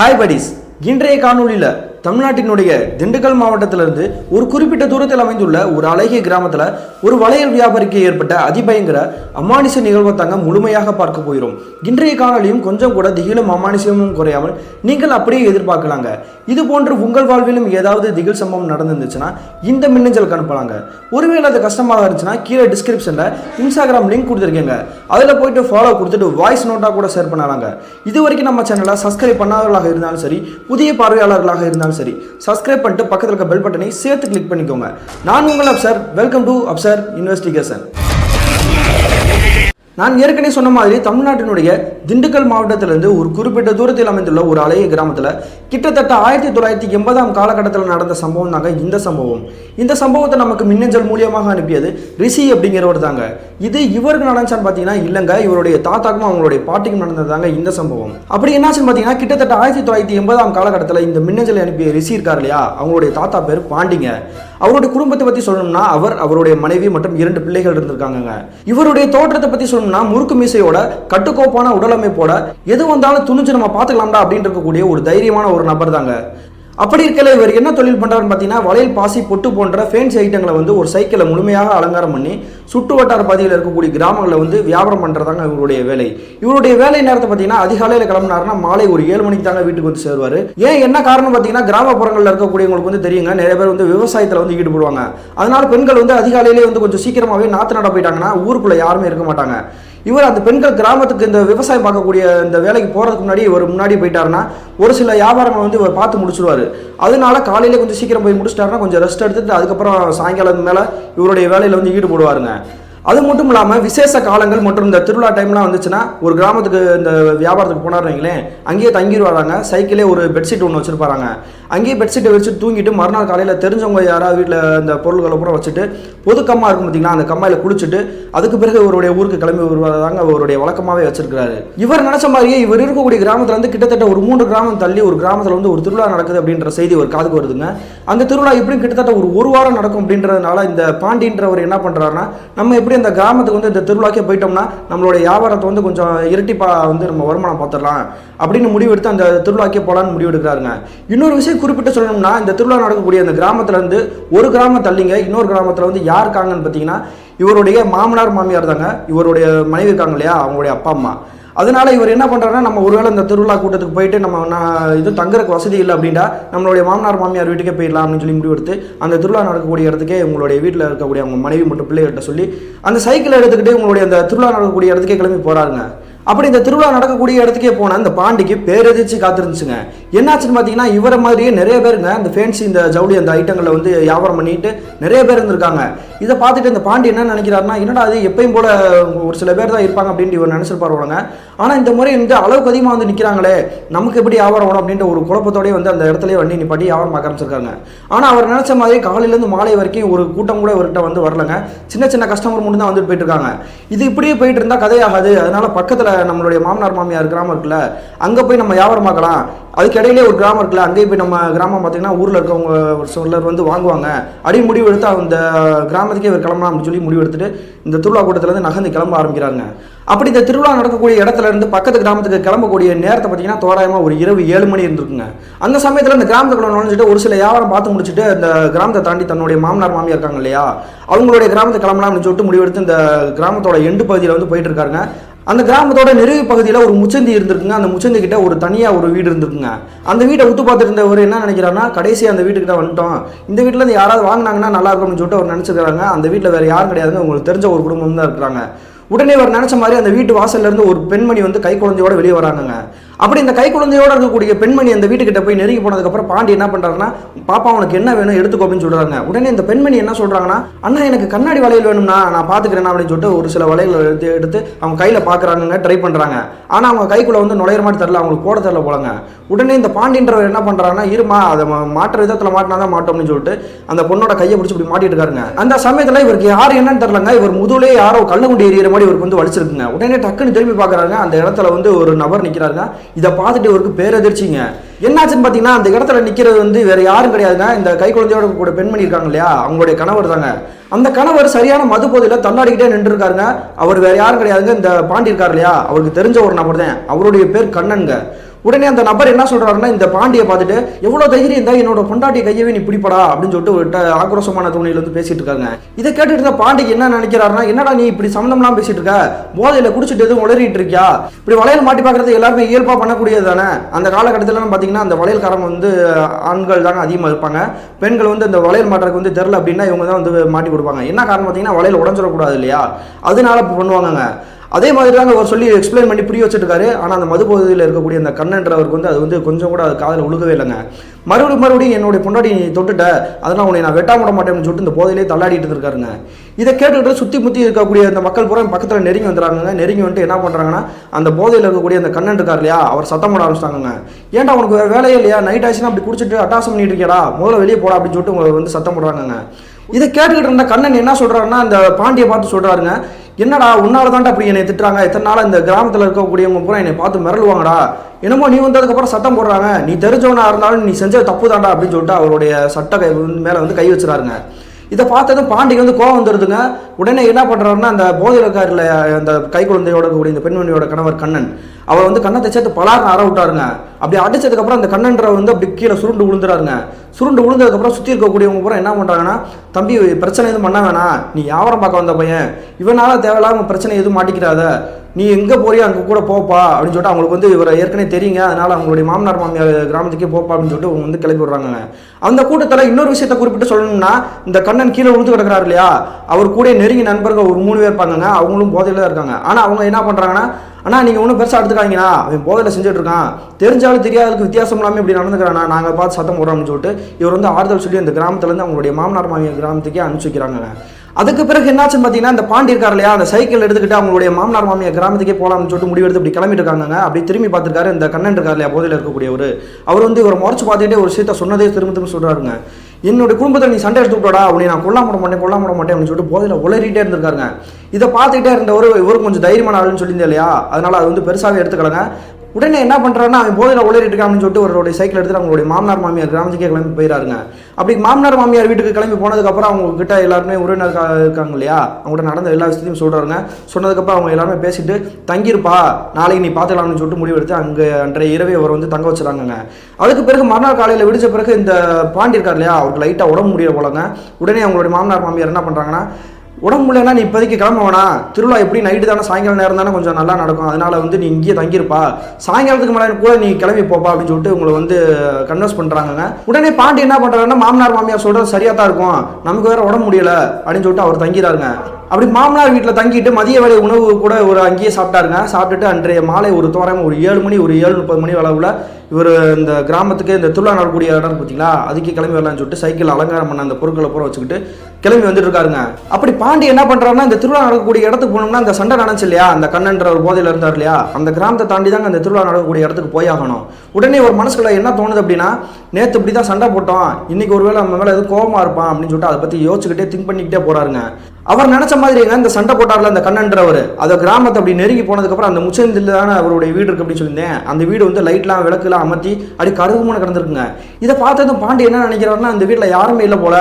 Hi buddies இன்றைய காணொலியில் தமிழ்நாட்டினுடைய திண்டுக்கல் மாவட்டத்திலிருந்து ஒரு குறிப்பிட்ட தூரத்தில் அமைந்துள்ள ஒரு அழகிய கிராமத்தில் ஒரு வளையல் வியாபாரிக்கு ஏற்பட்ட அதிபயங்கர அமானுஷ நிகழ்வை தாங்க முழுமையாக பார்க்க போகிறோம். இன்றைய காணொளியும் கொஞ்சம் கூட திகிலும் அமானுஷமும் குறையாமல் நீங்கள் அப்படியே எதிர்பார்க்கலாங்க. இது போன்று உங்கள் வாழ்விலும் ஏதாவது திகில் சம்பவம் நடந்துருந்துச்சுன்னா இந்த மின்னஞ்சலுக்கு அனுப்பலாங்க. ஒருவேளை அது கஷ்டமாக இருந்துச்சுன்னா கீழே டிஸ்கிரிப்ஷனில் இன்ஸ்டாகிராம் லிங்க் கொடுத்துருக்கீங்க. அதில் போயிட்டு ஃபாலோ கொடுத்துட்டு வாய்ஸ் நோட்டாக கூட ஷேர் பண்ணலாங்க. இது வரைக்கும் நம்ம சேனலை சப்ஸ்கிரைப் பண்ணாதவர்களாக இருந்தாலும் சரி புதிய பார்வையாளர்களாக இருந்தாலும் சரி சப்ஸ்கிரைப் பண்ணிட்டு பக்கத்தில் இருக்க பெல் பட்டனை சேர்த்து கிளிக் பண்ணிக்கோங்க. நான் உங்கள் Afsar welcome to Afsar investigation நான் ஏற்கனவே சொன்ன மாதிரி தமிழ்நாட்டினுடைய திண்டுக்கல் மாவட்டத்திலிருந்து ஒரு குறிப்பிட்ட தூரத்தில் அமைந்துள்ள ஒரு அழகிய கிராமத்தில் கிட்டத்தட்ட ஆயிரத்தி தொள்ளாயிரத்தி எண்பதாம் காலகட்டத்தில் நடந்த சம்பவம் தாங்க இந்த சம்பவம். இந்த சம்பவத்தை நமக்கு மின்னஞ்சல் மூலியமாக அனுப்பியது ரிஷி அப்படிங்கிறவர் தாங்க. இது இவருக்கு நடந்துச்சான்னு பார்த்தீங்கன்னா இல்லைங்க இவருடைய தாத்தாக்கும் அவங்களுடைய பாட்டிக்கும் நடந்ததாங்க இந்த சம்பவம். அப்படி என்னாச்சுன்னு பார்த்தீங்கன்னா கிட்டத்தட்ட ஆயிரத்தி தொள்ளாயிரத்தி எண்பதாம் காலகட்டத்தில் இந்த மின்னஞ்சல் அனுப்பிய ரிஷி இருக்கார் இல்லையா? அவங்களுடைய தாத்தா பேர் பாண்டிங்க. அவருடைய குடும்பத்தை பற்றி சொல்லணும்னா அவர் அவருடைய மனைவி மற்றும் இரண்டு பிள்ளைகள் இருந்திருக்காங்க இவருடைய தோற்றத்தை பற்றி சொல்லணும்னா முறுக்கு மீசையோட கட்டுக்கோப்பான உடலமைப்போட எது வந்தாலும் துணிஞ்சு நம்ம பார்த்துக்கலாம்டா அப்படின்னு இருக்கக்கூடிய ஒரு தைரியமான ஒரு நபர் தாங்க அப்படி இருக்கல இவர் என்ன தொழில் பண்ணுறாருன்னு பார்த்தீங்கன்னா வளையல் பாசி பொட்டு போன்ற ஃபேன்சி ஐட்டங்களை வந்து ஒரு சைக்கிளை முழுமையாக அலங்காரம் பண்ணி சுற்று வட்டார பகுதியில் இருக்கக்கூடிய கிராமங்களில் வந்து வியாபாரம் பண்ணுறதாங்க இவருடைய வேலை. இவருடைய வேலை நேரத்தை பார்த்தீங்கன்னா அதிகாலையில் கிளம்புனாருன்னா மாலை ஒரு ஏழு மணிக்கு தாங்க வீட்டுக்கு வந்து சேருவார். ஏன் என்ன காரணம் பார்த்தீங்கன்னா கிராமப்புறங்களில் இருக்கக்கூடியவங்களுக்கு வந்து தெரியுங்க நிறைய பேர் வந்து விவசாயத்தில் வந்து ஈடுபடுவாங்க. அதனால் பெண்கள் வந்து அதிகாலையிலே வந்து கொஞ்சம் சீக்கிரமாகவே நாற்று நட போயிட்டாங்கன்னா ஊருக்குள்ளே யாருமே இருக்க மாட்டாங்க. இவர் அந்த பெண்கள் கிராமத்துக்கு இந்த விவசாயம் பார்க்கக்கூடிய இந்த வேலைக்கு போகிறதுக்கு முன்னாடி இவர் முன்னாடி போயிட்டாருன்னா ஒரு சில வியாபாரங்களை வந்து இவர் பார்த்து முடிச்சிருவார். அதனால காலையில் கொஞ்சம் சீக்கிரம் போய் முடிச்சிட்டாருன்னா கொஞ்சம் ரெஸ்ட் எடுத்துட்டு அதுக்கப்புறம் சாயங்காலம் மேலே இவருடைய வேலையில் வந்து ஈடுபடுவாருங்க. அது மட்டும் இல்லாமல் விசேஷ காலங்கள் மற்றும் இந்த திருவிழா டைம்லாம் வந்துச்சுன்னா ஒரு கிராமத்துக்கு இந்த வியாபாரத்துக்கு போனார் வைங்களேன் அங்கேயே தங்கிடுவாராங்க சைக்கிளே ஒரு பெட்ஷீட் ஒன்று வச்சுருப்பாங்க அங்கேயே பெட்ஷீட்டை வச்சுட்டு தூங்கிட்டு மறுநாள் காலையில் தெரிஞ்சவங்க யாராவது வீட்டில் இந்த பொருள்களை பூரா வச்சுட்டு பொது கம்மா இருக்கும் பார்த்தீங்களா அந்த கம்மாயில் குளிச்சுட்டு அதுக்கு பிறகு இவருடைய ஊருக்கு கிளம்பி வருவதாங்க அவருடைய வழக்கமாகவே வச்சிருக்கிறாரு. இவர் நினச்ச மாதிரியே இவர் இருக்கக்கூடிய கிராமத்தில் வந்து கிட்டத்தட்ட ஒரு மூன்று கிராமம் தள்ளி ஒரு கிராமத்தில் வந்து ஒரு திருவிழா நடக்குது அப்படின்ற செய்தி ஒரு காதுக்கு வருதுங்க. அந்த திருவிழா எப்படியும் கிட்டத்தட்ட ஒரு ஒரு வாரம் நடக்கும் அப்படின்றதுனால இந்த பாண்டின்றவர் என்ன பண்ணுறாருன்னா நம்ம எப்படி அந்த கிராமத்துக்கு வந்து இந்த திருவிழாக்கே போயிட்டோம்னா நம்மளுடைய வியாபாரத்தை வந்து கொஞ்சம் இரட்டிப்பாக வந்து நம்ம வருமானம் பார்த்துடலாம் அப்படின்னு முடிவெடுத்து அந்த திருவிழாக்கே போகலான்னு முடிவெடுக்கிறாருங்க. இன்னொரு விஷயம் குறிப்பிட்டு சொல்லணும்னா இந்த திருவிழா நடக்கக்கூடிய அந்த கிராமத்துலேருந்து ஒரு கிராமம் தள்ளிங்க இன்னொரு கிராமத்தில் வந்து யார் இருக்காங்கன்னு பார்த்தீங்கன்னா இவருடைய மாமனார் மாமியார் தாங்க இவருடைய மனைவி இருக்காங்க இல்லையா அவங்களுடைய அப்பா அம்மா. அதனால இவர் என்ன பண்ணுறாருன்னா நம்ம ஒருவேளை இந்த திருவிழா கூட்டத்துக்கு போயிட்டு நம்ம நான் இது தங்குறதுக்கு வசதி இல்லை அப்படின்னா நம்மளுடைய மாமனார் மாமியார் வீட்டுக்கே போயிடலாம் அப்படின்னு சொல்லி முடிவெடுத்து அந்த திருவிழா நடக்கக்கூடிய இடத்துக்கே உங்களுடைய வீட்டில் இருக்கக்கூடிய அவங்க மனைவி மற்றும் பிள்ளைகிட்ட சொல்லி அந்த சைக்கிளை எடுத்துக்கிட்டு உங்களுடைய அந்த திருவிழா நடக்கக்கூடிய இடத்துக்கே கிளம்பி போகிறாருங்க அப்படி இந்த திருவிழா நடக்கக்கூடிய இடத்துக்கே போன இந்த பாண்டிக்கு பேரெதிர்ச்சி காத்திருந்துச்சுங்க. என்னாச்சுன்னு பார்த்தீங்கன்னா இவரை மாதிரியே நிறைய பேருங்க இந்த ஃபேன்சி இந்த ஜவுளி அந்த ஐட்டங்களை வந்து வியாபாரம் பண்ணிட்டு நிறைய பேர் இருந்திருக்காங்க. இதை பார்த்துட்டு இந்த பாண்டி என்ன நினைக்கிறாருன்னா என்னடா அது எப்பயும் போல ஒரு சில பேர் தான் இருப்பாங்க அப்படின்ட்டு இவர் நினைச்சிருப்பாருவாங்க ஆனால் இந்த முறை இந்த அளவுக்கு அதிகமாக வந்து நிற்கிறாங்களே நமக்கு எப்படி வியாபாரம் வேணும் அப்படின்ற ஒரு குழப்பத்தோடய வந்து அந்த இடத்துல வண்டி நிப்பாட்டி வியாபாரம் பார்க்க ஆரம்பிச்சிருக்காங்க. ஆனால் அவர் நினைச்ச மாதிரி காலையிலேருந்து மாலை வரைக்கும் ஒரு கூட்டம் கூட இவர்கிட்ட வந்து வரலங்க. சின்ன சின்ன கஸ்டமர் மட்டும் தான் வந்துட்டு போயிட்டு இருக்காங்க. இது இப்படியே போயிட்டு இருந்தால் கதையாகாது. அதனால பக்கத்தில் நம்மளுடைய மாமனார் மாமியார் கிராமம் இருக்குல்ல அங்கே போய் நம்ம வியாபாரம் பார்க்கலாம். அதுக்கு இடையிலே ஒரு கிராமம் இருக்குல்ல அங்கேயே போய் நம்ம கிராமம் பார்த்தீங்கன்னா ஊரில் இருக்கவங்க ஒரு சிலர் வந்து வாங்குவாங்க. அப்படி முடிவு எடுத்து அந்த கிராமத்துக்கே இவர் கிளம்பலாம் அப்படின்னு சொல்லி முடிவு எடுத்துட்டு இந்த திருவிழா கூட்டத்துலேருந்து நகர்ந்து கிளம்ப ஆரம்பிக்கிறாங்க. அப்படி இந்த திருவிழா நடக்கக்கூடிய இடத்துல இருந்து பக்கத்து கிராமத்துக்கு கிளம்பக்கூடிய நேரத்தை பார்த்தீங்கன்னா தோராயமாக ஒரு இரவு ஏழு மணி இருந்திருக்குங்க. அந்த சமயத்தில் இந்த கிராமத்துக்குள்ள நுழைஞ்சிட்டு ஒரு சில வியாபாரம் பார்த்து முடிச்சுட்டு அந்த கிராமத்தை தாண்டி தன்னுடைய மாமனார் மாமியார் இருக்காங்க இல்லையா அவங்களுடைய கிராமத்தை கிளம்பலாம் அப்படின்னு சொல்லிட்டு முடிவெடுத்து இந்த கிராமத்தோட எண்டு பகுதியில் வந்து போயிட்டு இருக்காருங்க. அந்த கிராமத்தோட நிறைவு பகுதியில் ஒரு முச்சந்தி இருந்திருக்குங்க. அந்த முச்சந்தி கிட்ட ஒரு தனியாக ஒரு வீடு இருந்திருக்குங்க. அந்த வீட்டை உத்து பார்த்துட்டு இருந்தவர் என்ன நினைக்கிறாருன்னா கடைசி அந்த வீட்டுக்கிட்ட வந்துட்டோம். இந்த வீட்டில் இருந்து யாராவது வாங்கினாங்கன்னா நல்லா இருக்கும்னு சொல்லிட்டு அவர் நினச்சிருக்காங்க அந்த வீட்டில் வேறு யாரும் கிடையாதுங்க. உங்களுக்கு தெரிஞ்ச ஒரு குடும்பம் தான் இருக்கிறாங்க. உடனே அவர் நினச்ச மாதிரி அந்த வீட்டு வாசல்ல இருந்து ஒரு பெண்மணி வந்து கை குழந்தையோட வெளியே வராங்கங்க. அப்படி இந்த கை குழந்தையோட இருக்கக்கூடிய பெண்மணி அந்த வீட்டுக்கிட்ட போய் நெருங்கி போனதுக்கப்புறம் பாண்டி என்ன பண்றாருன்னா பாப்பா உனக்கு என்ன வேணும் எடுத்துக்கோ அப்படின்னு சொல்றாங்க. உடனே இந்த பெண்மணி என்ன சொல்றாங்கன்னா அண்ணா எனக்கு கண்ணாடி வளையல் வேணும்னா நான் பாத்துக்கிறேன் அப்படின்னு சொல்லிட்டு ஒரு சில வளையல் எடுத்து எடுத்து அவங்க கையில பாக்குறாங்க ட்ரை பண்றாங்க. ஆனா அவங்க கைக்குள்ள வந்து நுழையிற மாதிரி தெரியல அவங்களுக்கு போட தெரியல போலங்க. உடனே இந்த பாண்டின்றவர் என்ன பண்ணுறாங்கன்னா இருமா அதை மாற்ற விதத்துல மாட்டினா தான் மாட்டோம் அப்படின்னு சொல்லிட்டு அந்த பொண்ணோட கையை பிடிச்சி இப்படி மாட்டிட்டு இருக்காருங்க. அந்த சமயத்துல இவருக்கு யார் என்னன்னு தெரியலங்க. இவர் முதுகுலே யாரோ கள்ளங்குண்டி எறிகிற மாதிரி இவருக்கு வந்து வலிச்சிருக்குங்க. உடனே டக்குன்னு திரும்பி பார்க்குறாங்க அந்த இடத்துல வந்து ஒரு நபர் நிக்கிறாருங்க. இதை பார்த்துட்டு இவருக்கு பேரதிர்ச்சிங்க. என்னாச்சுன்னு பார்த்தீங்கன்னா அந்த இடத்துல நிற்கிறது வந்து வேற யாரும் கிடையாதுங்க. இந்த கை குழந்தையோட கூட பெண்மணி இருக்காங்க இல்லையா? அவங்களுடைய கணவர் தாங்க. அந்த கணவர் சரியான மது போதையில் தள்ளாடிக்கிட்டே நின்று இருக்காருங்க அவர் வேற யாரும் கிடையாதுங்க. இந்த பாண்டி இருக்கார் இல்லையா? அவருக்கு தெரிஞ்ச ஒரு நபர் தான். அவருடைய பேர் கண்ணனுங்க. உடனே அந்த நபர் என்ன சொல்றாருன்னா இந்த பாண்டியை பார்த்துட்டு எவ்வளவு தைரியம் இருந்தா என்னோட பொண்டாட்டி கையவே நீ பிடிப்படா அப்படின்னு சொல்லிட்டு ஒரு ட- ஆக்ரோஷமான துணியில வந்து பேசிட்டு இருக்காங்க. இதை கேட்டுட்டு இருந்த பாண்டிக்கு என்ன நினைக்கிறாருன்னா என்னடா நீ இப்படி சம்மந்தம்லாம் பேசிட்டு இருக்க? போதையில குடிச்சிட்டு எதுவும் உளறிட்டு இருக்கியா? இப்படி வளையல் மாட்டி பார்க்கறது எல்லாருமே இயல்பா பண்ணக்கூடியது தானே? அந்த காலகட்டத்தில் பார்த்தீங்கன்னா அந்த வளையல்காரங்க வந்து ஆண்கள் தாங்க அதிகமாக இருப்பாங்க. பெண்கள் வந்து அந்த வளையல் மாட்டுறதுக்கு வந்து தெரில அப்படின்னா இவங்க தான் வந்து மாட்டி கொடுப்பாங்க. என்ன காரணம் பார்த்தீங்கன்னா வளையல் உடஞ்சிடக்கூடாது இல்லையா? அதனால பண்ணுவாங்க பண்ணுவாங்கங்க. அதே மாதிரி தாங்க அவர் சொல்லி எக்ஸ்பிளைன் பண்ணி புரிய வச்சிருக்காரு. ஆனால் அந்த மது பகுதியில் இருக்கக்கூடிய அந்த கண்ணன்றவருக்கு வந்து அது வந்து கொஞ்சம் கூட அது காதில் உழுகவே இல்லைங்க. மறுபடியும் மறுபடியும் என்னுடைய பொண்டாடி நீ தொட்டுட்ட. அதனால் உன்னை நான் வெட்டாம விட மாட்டேன்னு சொல்லிட்டு இந்த போதையிலே தள்ளாடிட்டு இருக்காருங்க இதை கேட்டுக்கிட்டு சுற்றி முற்றி இருக்கக்கூடிய அந்த மக்கள் பூரா பக்கத்தில் நெருங்கி வந்துடுறாங்க நெருங்கி வந்துட்டு என்ன பண்ணுறாங்கன்னா அந்த போதையில் இருக்கக்கூடிய அந்த கண்ணன் இருக்கார் இல்லையா அவர் சத்தம் போட ஆரம்பிச்சிட்டாங்க ஏன்டா உனக்கு வேறு வேலையே இல்லையா? நைட் ஆச்சுன்னா அப்படி குடிச்சிட்டு அட்டாசம் பண்ணிட்டு இருக்கியாடா? முதல்ல வெளியே போடா அப்படின்னு சொல்லிட்டு உங்களை வந்து சத்தம் போடுறாங்க இதை கேட்டுக்கிட்டு இருந்த கண்ணன் என்ன சொல்கிறாருன்னா அந்த பாண்டியை பார்த்து சொல்கிறாருங்க என்னடா உன்னால தான்டா அப்படி என்னை திட்டுறாங்க? இத்தனை நாள் இந்த கிராமத்தில் இருக்கக்கூடியவங்க பூரா என்னை பார்த்து மிரளுவாங்கடா. என்னமோ நீ வந்ததுக்கப்புறம் சத்தம் போடுறாங்க. நீ தெரிஞ்சவனா இருந்தாலும் நீ செஞ்சது தப்பு தாண்டா அப்படின்னு சொல்லிட்டு அவருடைய சட்ட கை மேலே வந்து கை வச்சுறாருங்க. இதை பார்த்ததும் பாண்டிக்கு வந்து கோவம் வந்துடுதுங்க உடனே என்ன பண்ணுறாருன்னா அந்த போதையில் அந்த கை குழந்தையோட கூடிய இந்த பெண்மணியோட கணவர் கண்ணன் அவர் வந்து கண்ணை சேர்த்து பலார்னு அற விட்டாருங்க. அப்படி அடிச்சதுக்கப்புறம் அந்த கண்ணன்ற வந்து அப்படி கீழே சுருண்டு விழுந்துறாருங்க. சுருண்டு விழுந்ததுக்கப்புறம் சுற்றி இருக்கக்கூடியவங்க பூரா என்ன பண்ணுறாங்கன்னா தம்பி பிரச்சனை எதுவும் பண்ண வேணாம். நீ வியாபாரம் பார்க்க வந்த பையன். இவனால தேவையில்லாம பிரச்சனை எதுவும் மாட்டிக்கிறாத நீ எங்கே போறியோ அங்கே கூட போப்பா. அப்படின்னு சொல்லிட்டு அவங்களுக்கு வந்து இவரை ஏற்கனவே தெரியுங்க. அதனால அவங்களுடைய மாமனார் மாமியார் கிராமத்துக்கே போப்பா அப்படின்னு சொல்லிட்டு அவங்க வந்து கிளப்பி விடுறாங்க அந்த கூட்டத்தில் இன்னொரு விஷயத்தை குறிப்பிட்டு சொல்லணும்னா இந்த கண்ணன் கீழே விழுந்து கிடக்கிறாரு இல்லையா? அவர் கூட நெருங்கி நண்பர்கள் ஒரு மூணு பேர் இருப்பாங்க அவங்களும் போதையில் தான் இருக்காங்க. ஆனால் அவங்க என்ன பண்ணுறாங்கன்னா அண்ணா நீங்கள் ஒன்றும் பெருசாக எடுத்துக்காதீங்கண்ணா. அவன் போதையில் செஞ்சுட்டு இருக்கான் தெரிஞ்சாலும் தெரியாததுக்கு வித்தியாசம் இல்லாமல் இப்படி நடந்துக்கிறானா நாங்கள் பார்த்து சத்தம் போடுறோம்னு சொல்லிட்டு இவர் வந்து ஆறுதல் சொல்லி அந்த கிராமத்துலேருந்து அவங்களுடைய மாமனார் மாமியார் கிராமத்துக்கே அனுப்பிச்சு வைக்கிறாங்க அதுக்கு பிறகு என்னாச்சுன்னு பார்த்தீங்கன்னா இந்த பாண்டி இருக்கார் இல்லையா அந்த சைக்கிள் எடுத்துக்கிட்டு அவங்களுடைய மாமனார் மாமியார் கிராமத்துக்கே போகலாம்னு சொல்லிட்டு முடிவெடுத்து இப்படி கிளம்பிட்டு இருக்காங்க அப்படி திரும்பி பார்த்துருக்காரு இந்த கண்ணன் இருக்கார் இல்லையா போதையில் இருக்கக்கூடியவர் அவர் வந்து இவர் முறைச்சு பார்த்துட்டே ஒரு விஷயத்த சொன்னதே திரும்ப திரும்ப சொல்கிறாருங்க என்னோட குடும்பத்தை நீ சண்டை எடுத்து அப்படி உன்னை நான் கொல்லாம விட மாட்டேன் கொல்லாம விட மாட்டேன் அப்படின்னு சொல்லிட்டு போதையில் உளறிட்டே இருந்திருக்காருங்க. இதை பார்த்துக்கிட்டே இருந்தவர் இவரும் கொஞ்சம் தைரியமான ஆளுன்னு சொல்லியிருந்தேன் இல்லையா? அதனால அது வந்து பெருசாகவே எடுத்துக்கலங்க. உடனே என்ன பண்ணுறாருன்னா அவன் போதையில் உளறிட்டு இருக்கான்னு அப்படின்னு சொல்லிட்டு அவருடைய சைக்கிள் எடுத்துட்டு அவங்களுடைய மாமனார் மாமியார் கிராமத்துக்கே கிளம்பி போயிடாருங்க அப்படி மாமனார் மாமியார் வீட்டுக்கு கிளம்பி போனதுக்கப்புறம் அவங்க கிட்ட எல்லாருமே உறவினர் இருக்காங்க இல்லையா? அவங்கள்ட்ட நடந்த எல்லா விஷயத்தையும் சொல்கிறாருங்க சொன்னதுக்கப்புறம் அவங்க எல்லாருமே பேசிட்டு தங்கியிருப்பா நாளைக்கு நீ பார்த்துக்கலாம்னு சொல்லிட்டு முடிவெடுத்து அங்கே அன்றைய இரவே அவர் வந்து தங்க வச்சுறாங்கங்க அதுக்கு பிறகு மறுநாள் காலையில் விடிச்ச பிறகு இந்த பாண்டி இருக்கார் இல்லையா அவருக்கு லைட்டாக உடம்பு முடியல போலங்க. உடனே அவங்களுடைய மாமனார் மாமியார் என்ன பண்ணுறாங்கன்னா உடம்பு இல்லைனா நீ இப்போதைக்கு கிளம்ப வேணாம். திருவிழா எப்படி? நைட்டு தானே? சாயங்காலம் நேரம் தானே? கொஞ்சம் நல்லா நடக்கும். அதனால வந்து நீ இங்கேயே தங்கியிருப்பா. சாயங்காலத்துக்கு மேலே கூட நீ கிளம்பி போப்பா அப்படின்னு சொல்லிட்டு உங்களை வந்து கன்வெர்ஸ் பண்ணுறாங்கங்க உடனே பாண்டி என்ன பண்ணுறாங்கன்னா மாமனார் மாமியார் சொல்கிறது சரியாக தான் இருக்கும். நமக்கு வேற உடம்பு முடியல அப்படின்னு சொல்லிட்டு அவர் தங்கிறாருங்க அப்படி மாமனார் வீட்டில் தங்கிட்டு மதிய வேலை உணவு கூட ஒரு அங்கேயே சாப்பிட்டாருங்க. சாப்பிட்டுட்டு அன்றைய மாலை ஒரு தோராயம் ஒரு ஏழு மணி ஒரு ஏழு முப்பது மணி அளவில் இவர் இந்த கிராமத்துக்கு இந்த திருவிழா நடக்கூடிய இடம் பார்த்தீங்களா அதுக்கு கிளம்பி வரலாம்னு சொல்லிட்டு சைக்கிள் அலங்காரம் பண்ண அந்த பொருட்களை பூரா வச்சுக்கிட்டு கிளம்பி வந்துட்டு இருக்காருங்க. அப்படி பாண்டி என்ன பண்ணுறாருன்னா இந்த திருவிழா நடக்கக்கூடிய இடத்துக்கு போனோம்னா அந்த சண்டை நடந்துச்சு இல்லையா? அந்த கண்ணன்ற ஒரு போதையில் இருந்தார் இல்லையா? அந்த கிராமத்தை தாண்டி தாங்க அந்த திருவிழா நடக்கக்கூடிய இடத்துக்கு போய் ஆகணும் உடனே ஒரு மனசுக்குள்ள என்ன தோணுது அப்படின்னா நேற்று இப்படி தான் சண்டை போட்டோம். இன்னைக்கு ஒருவேளை நம்ம மேலே எதுவும் கோபமா இருப்பான் அப்படின்னு சொல்லிட்டு அதை பத்தி யோசிச்சுக்கிட்டே திங்க் பண்ணிக்கிட்டே போறாருங்க. அவர் நினைச்ச மாதிரிங்க இந்த சண்டை போட்டார்ல அந்த கண்ணன்றவர். அந்த கிராமத்தை அப்படி நெருங்கி போனதுக்கப்புறம் அந்த முச்சந்தில் தானே அவருடைய வீடு இருக்கு அப்படின்னு சொல்லியிருந்தேன். அந்த வீடு வந்து லைட்லாம் விளக்குலாம் அமர்த்தி அப்படி கருகுமுன்னு கிடந்திருக்குங்க. இதை பார்த்ததும் பாண்டி என்ன நினைக்கிறாருன்னா அந்த வீட்டில் யாருமே இல்லை போல.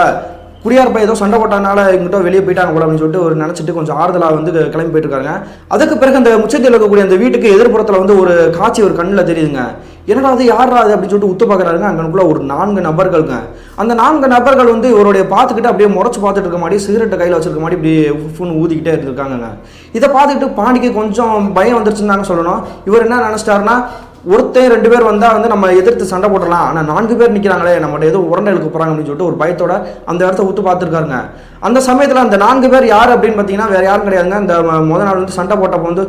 குடியார் பையன் ஏதோ சண்டை போட்டனால இங்கிட்ட வெளியே போயிட்டாங்க கூட அப்படின்னு சொல்லிட்டு ஒரு நினச்சிட்டு கொஞ்சம் ஆறுதலாக வந்து கிளம்பி போயிட்டுருக்காங்க. அதுக்கு பிறகு அந்த முச்சத்தில் இருக்கக்கூடிய அந்த வீட்டுக்கு எதிர்ப்புறத்தில் வந்து ஒரு காட்சி ஒரு கண்ணில் தெரியுதுங்க. என்னடா அது யாரா அது அப்படின்னு சொல்லிட்டு உத்து பார்க்குறாருங்க அங்கனுக்குள்ள ஒரு நான்கு நபர்கள்ங்க. அந்த நான்கு நபர்கள் வந்து இவருடைய பார்த்துக்கிட்டு அப்படியே முறைச்சு பார்த்துட்டு இருக்க மாதிரி சிகரெட்டை கையில் வச்சிருக்க மாதிரி இப்படி ஃபோன் ஊதிக்கிட்டே இருந்திருக்காங்கங்க. இதை பார்த்துக்கிட்டு பாண்டிக்கு கொஞ்சம் பயம் வந்துருச்சுன்னு தாங்க சொல்லணும். இவர் என்ன நினச்சிட்டாருன்னா ஒருத்தன் ரெண்டு பேர் வந்தால் வந்து நம்ம எதிர்த்து சண்டை போடலாம் ஆனால் நான்கு பேர் நிற்கிறாங்களே நம்மகிட்ட ஏதோ உரண்டை இழுக்க போகிறாங்க அப்படின்னு சொல்லிட்டு ஒரு பயத்தோட அந்த இடத்த உத்து பார்த்துருக்காருங்க. அந்த சமயத்தில் அந்த நான்கு பேர் யார் அப்படின்னு பார்த்தீங்கன்னா வேற யாரும் கிடையாதுங்க. இந்த ம- முத நாள் வந்து சண்டை போட்டப்போ வந்து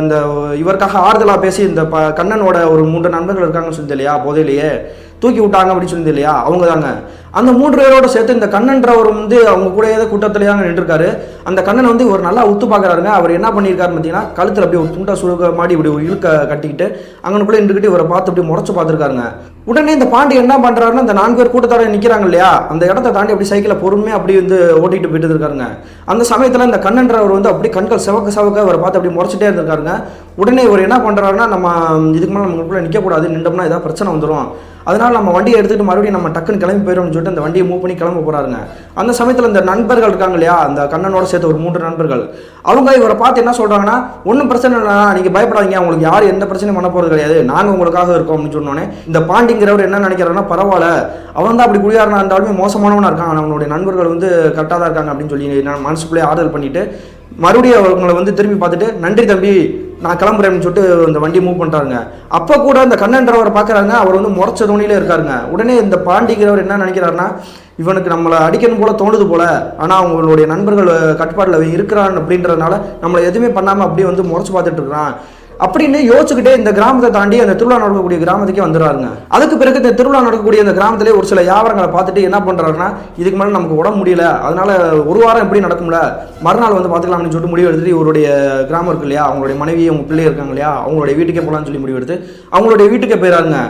இந்த இவருக்காக ஆறுதலாக பேசி இந்த ப கண்ணனோட ஒரு மூன்று நண்பர்கள் இருக்காங்கன்னு சொல்லிட்டு இல்லையா போதையிலேயே தூக்கி விட்டாங்க அப்படின்னு சொல்லி இல்லையா அவங்க தாங்க அந்த மூன்று பேரோட சேர்த்து இந்த கண்ணன்றவர் வந்து அவங்க கூட ஏதோ கூட்டத்திலேயே நின்றுருக்காரு. அந்த கண்ணனை வந்து ஒரு நல்லா உத்து பார்க்குறாருங்க. அவர் என்ன பண்ணியிருக்காரு பார்த்தீங்கன்னா கழுத்தில் அப்படியே ஒரு துண்டா சுருக்க மாடி இப்படி ஒரு இழுக்க கட்டிக்கிட்டு அங்கனுக்குள்ளே நின்றுக்கிட்டு இவரை பார்த்து அப்படி முறைச்சு பார்த்துருக்காருங்க. உடனே இந்த பாண்டி என்ன பண்ணுறாருன்னா இந்த நான்கு பேர் கூட்டத்தோட நிற்கிறாங்க இல்லையா? அந்த இடத்த தாண்டி அப்படி சைக்கிளை பொறுமையாக அப்படி வந்து ஓட்டிகிட்டு போயிட்டு இருக்காருங்க. அந்த சமயத்தில் இந்த கண்ணன்றவர் வந்து அப்படி கண்கள் செவக்க செவக்க இவரை பார்த்து அப்படி முறைச்சிட்டே இருந்திருக்காருங்க. உடனே இவர் என்ன பண்ணுறாருன்னா நம்ம இதுக்கு மேலே நம்மளுக்குள்ளே நிற்கக்கூடாது நின்றோம்னா ஏதாவது பிரச்சனை வந்துடும் அதனால் நம்ம வண்டியை எடுத்துகிட்டு மறுபடியும் நம்ம டக்குன்னு கிளம்பி போயிடும்னு சொல்லிட்டு அந்த வண்டியை மூவ் பண்ணி கிளம்ப போகிறாருங்க அந்த சமயத்தில் இந்த நண்பர்கள் இருக்காங்க இல்லையா? அந்த கண்ணனோட சேர்த்து ஒரு மூன்று நண்பர்கள். அவங்க இவரை பார்த்து என்ன சொல்கிறாங்கன்னா ஒன்றும் பிரச்சனை இல்லை நீங்கள் பயப்படாதீங்க. உங்களுக்கு யார் எந்த பிரச்சனையும் பண்ண போகிறது கிடையாது. நாங்கள் உங்களுக்காக இருக்கோம். அப்படின்னு சொன்னோன்னே இந்த பாண்டிங்கிறவர் என்ன நினைக்கிறாருன்னா பரவாயில்ல. அவன் தான் அப்படி குடியாரனா இருந்தாலுமே மோசமானவனாக இருக்கான். அவனுடைய நண்பர்கள் வந்து கரெக்டாக தான் இருக்காங்க. அப்படின்னு சொல்லி நான் மனசுக்குள்ளேயே ஆறுதல் பண்ணிட்டு மறுபடியும் அவங்களை வந்து திரும்பி பார்த்துட்டு நன்றி தம்பி நான் கிளம்புறேன்னு சொல்லிட்டு இந்த வண்டி மூவ் பண்ணுறாங்க அப்போ கூட அந்த கண்ணன்றவரை பார்க்குறாங்க அவர் வந்து முறைச்ச தோணியிலே இருக்காருங்க. உடனே இந்த பாண்டிங்கிறவர் என்ன நினைக்கிறாருன்னா இவனுக்கு நம்மளை அடிக்கணும் போல தோணுது போல. ஆனால் அவங்களுடைய நண்பர்கள் கட்டுப்பாட்டில் இருக்கிறான் அப்படின்றதுனால நம்மளை எதுவுமே பண்ணாமல் அப்படியே வந்து முறைச்சு பார்த்துட்டு இருக்கிறான். அப்படின்னு யோசிச்சுக்கிட்டே இந்த கிராமத்தை தாண்டி அந்த திருவிழா நடக்கக்கூடிய கிராமத்துக்கே வந்துடுறாருங்க. அதுக்கு பிறகு இந்த திருவிழா நடக்கக்கூடிய அந்த கிராமத்திலே ஒரு சில வியாபாரங்களை பார்த்துட்டு என்ன பண்றாருன்னா இதுக்கு மேலே நமக்கு உடம்பு முடியல அதனால ஒரு வாரம் எப்படி நடக்கும்ல மறுநாள் வந்து பார்த்துக்கலாம் அப்படின்னு சொல்லிட்டு முடிவு எடுத்துட்டு இவருடைய கிராமம் இருக்கு இல்லையா அவங்களுடைய மனைவி அவங்க பிள்ளை இருக்காங்க இல்லையா அவங்களுடைய வீட்டுக்கே போகலான்னு சொல்லி முடிவு எடுத்து அவங்களுடைய வீட்டுக்கே போயிறாருங்க.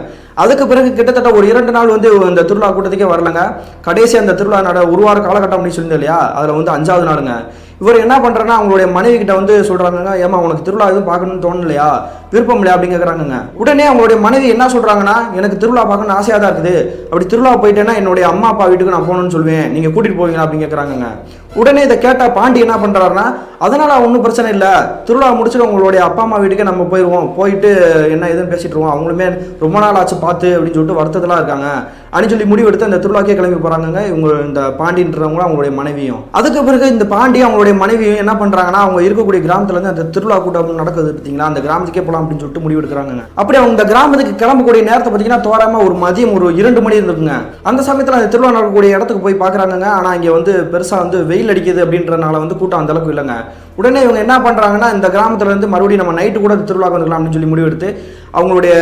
அதுக்கு பிறகு கிட்டத்தட்ட ஒரு இரண்டு நாள் வந்து இந்த திருவிழா கூட்டத்துக்கே வரலங்க. கடைசி அந்த திருவிழா நட ஒரு வார காலகட்டம் அப்படின்னு சொல்லியிருந்தேன் இல்லையா அதில் வந்து அஞ்சாவது நாளுங்க. இவர் என்ன பண்ணுறேன்னா அவங்களுடைய மனைவி கிட்ட வந்து சொல்கிறாங்க ஏமா உனக்கு திருவிழா எதுவும் பார்க்கணும்னு தோணலையா? விருப்பம் இல்லையா? அப்படின்னு கேட்குறாங்க உடனே அவங்களுடைய மனைவி என்ன சொல்கிறாங்கன்னா எனக்கு திருவிழா பார்க்கணும்னு ஆசையாக தான் இருக்குது. அப்படி திருவிழா போயிட்டேன்னா என்னுடைய அம்மா அப்பா வீட்டுக்கு நான் போகணும்னு சொல்லுவேன் நீங்கள் கூட்டிகிட்டு போவீங்களா? அப்படின்னு கேட்குறாங்க உடனே இதை கேட்டால் பாண்டி என்ன பண்ணுறாருன்னா அதனால் ஒன்றும் பிரச்சனை இல்லை. திருவிழா முடிச்சுட்டு உங்களுடைய அப்பா அம்மா வீட்டுக்கே நம்ம போயிடுவோம் போயிட்டு என்ன எதுன்னு பேசிட்டுருவோம் அவங்களுமே ரொம்ப நாள் ஆச்சு பார்த்து அப்படின்னு சொல்லிட்டு வருத்தத்தெல்லாம் இருக்காங்க. அப்படின்னு சொல்லி முடிவெடுத்து அந்த திருவிழாக்கே கிளம்பி போகிறாங்க இவங்க இந்த பாண்டின்றவங்களும் அவங்களுடைய மனைவியும். அதுக்கு பிறகு இந்த பாண்டி அவங்களுடைய மனைவியும் என்ன பண்ணுறாங்கன்னா அவங்க இருக்கக்கூடிய கிராமத்துலேருந்து அந்த திருவிழா கூட்டம் நடக்குது பார்த்தீங்களா அந்த கிராமத்துக்கே போகலாம் அப்படின்னு சொல்லிட்டு முடிவெடுக்கிறாங்க அப்படி அவங்க இந்த கிராமத்துக்கு கிளம்பக்கூடிய நேரத்தை பார்த்தீங்கன்னா தோறாமல் ஒரு மதியம் ஒரு இரண்டு மணி இருக்குங்க அந்த சமயத்தில் அந்த திருவிழா நடக்கக்கூடிய இடத்துக்கு போய் பார்க்குறாங்க ஆனால் இங்கே வந்து பெருசாக வந்து வெயில் அடிக்குது அப்படின்றனால வந்து கூட்டம் அந்த அளவுக்கு இல்லைங்க. உடனே இவங்க என்ன பண்ணுறாங்கன்னா இந்த கிராமத்துலேருந்து மறுபடியும் நம்ம நைட்டு கூட திருவிழா வந்துக்கலாம் அப்படின்னு சொல்லி முடிவெடுத்து அவங்களுடைய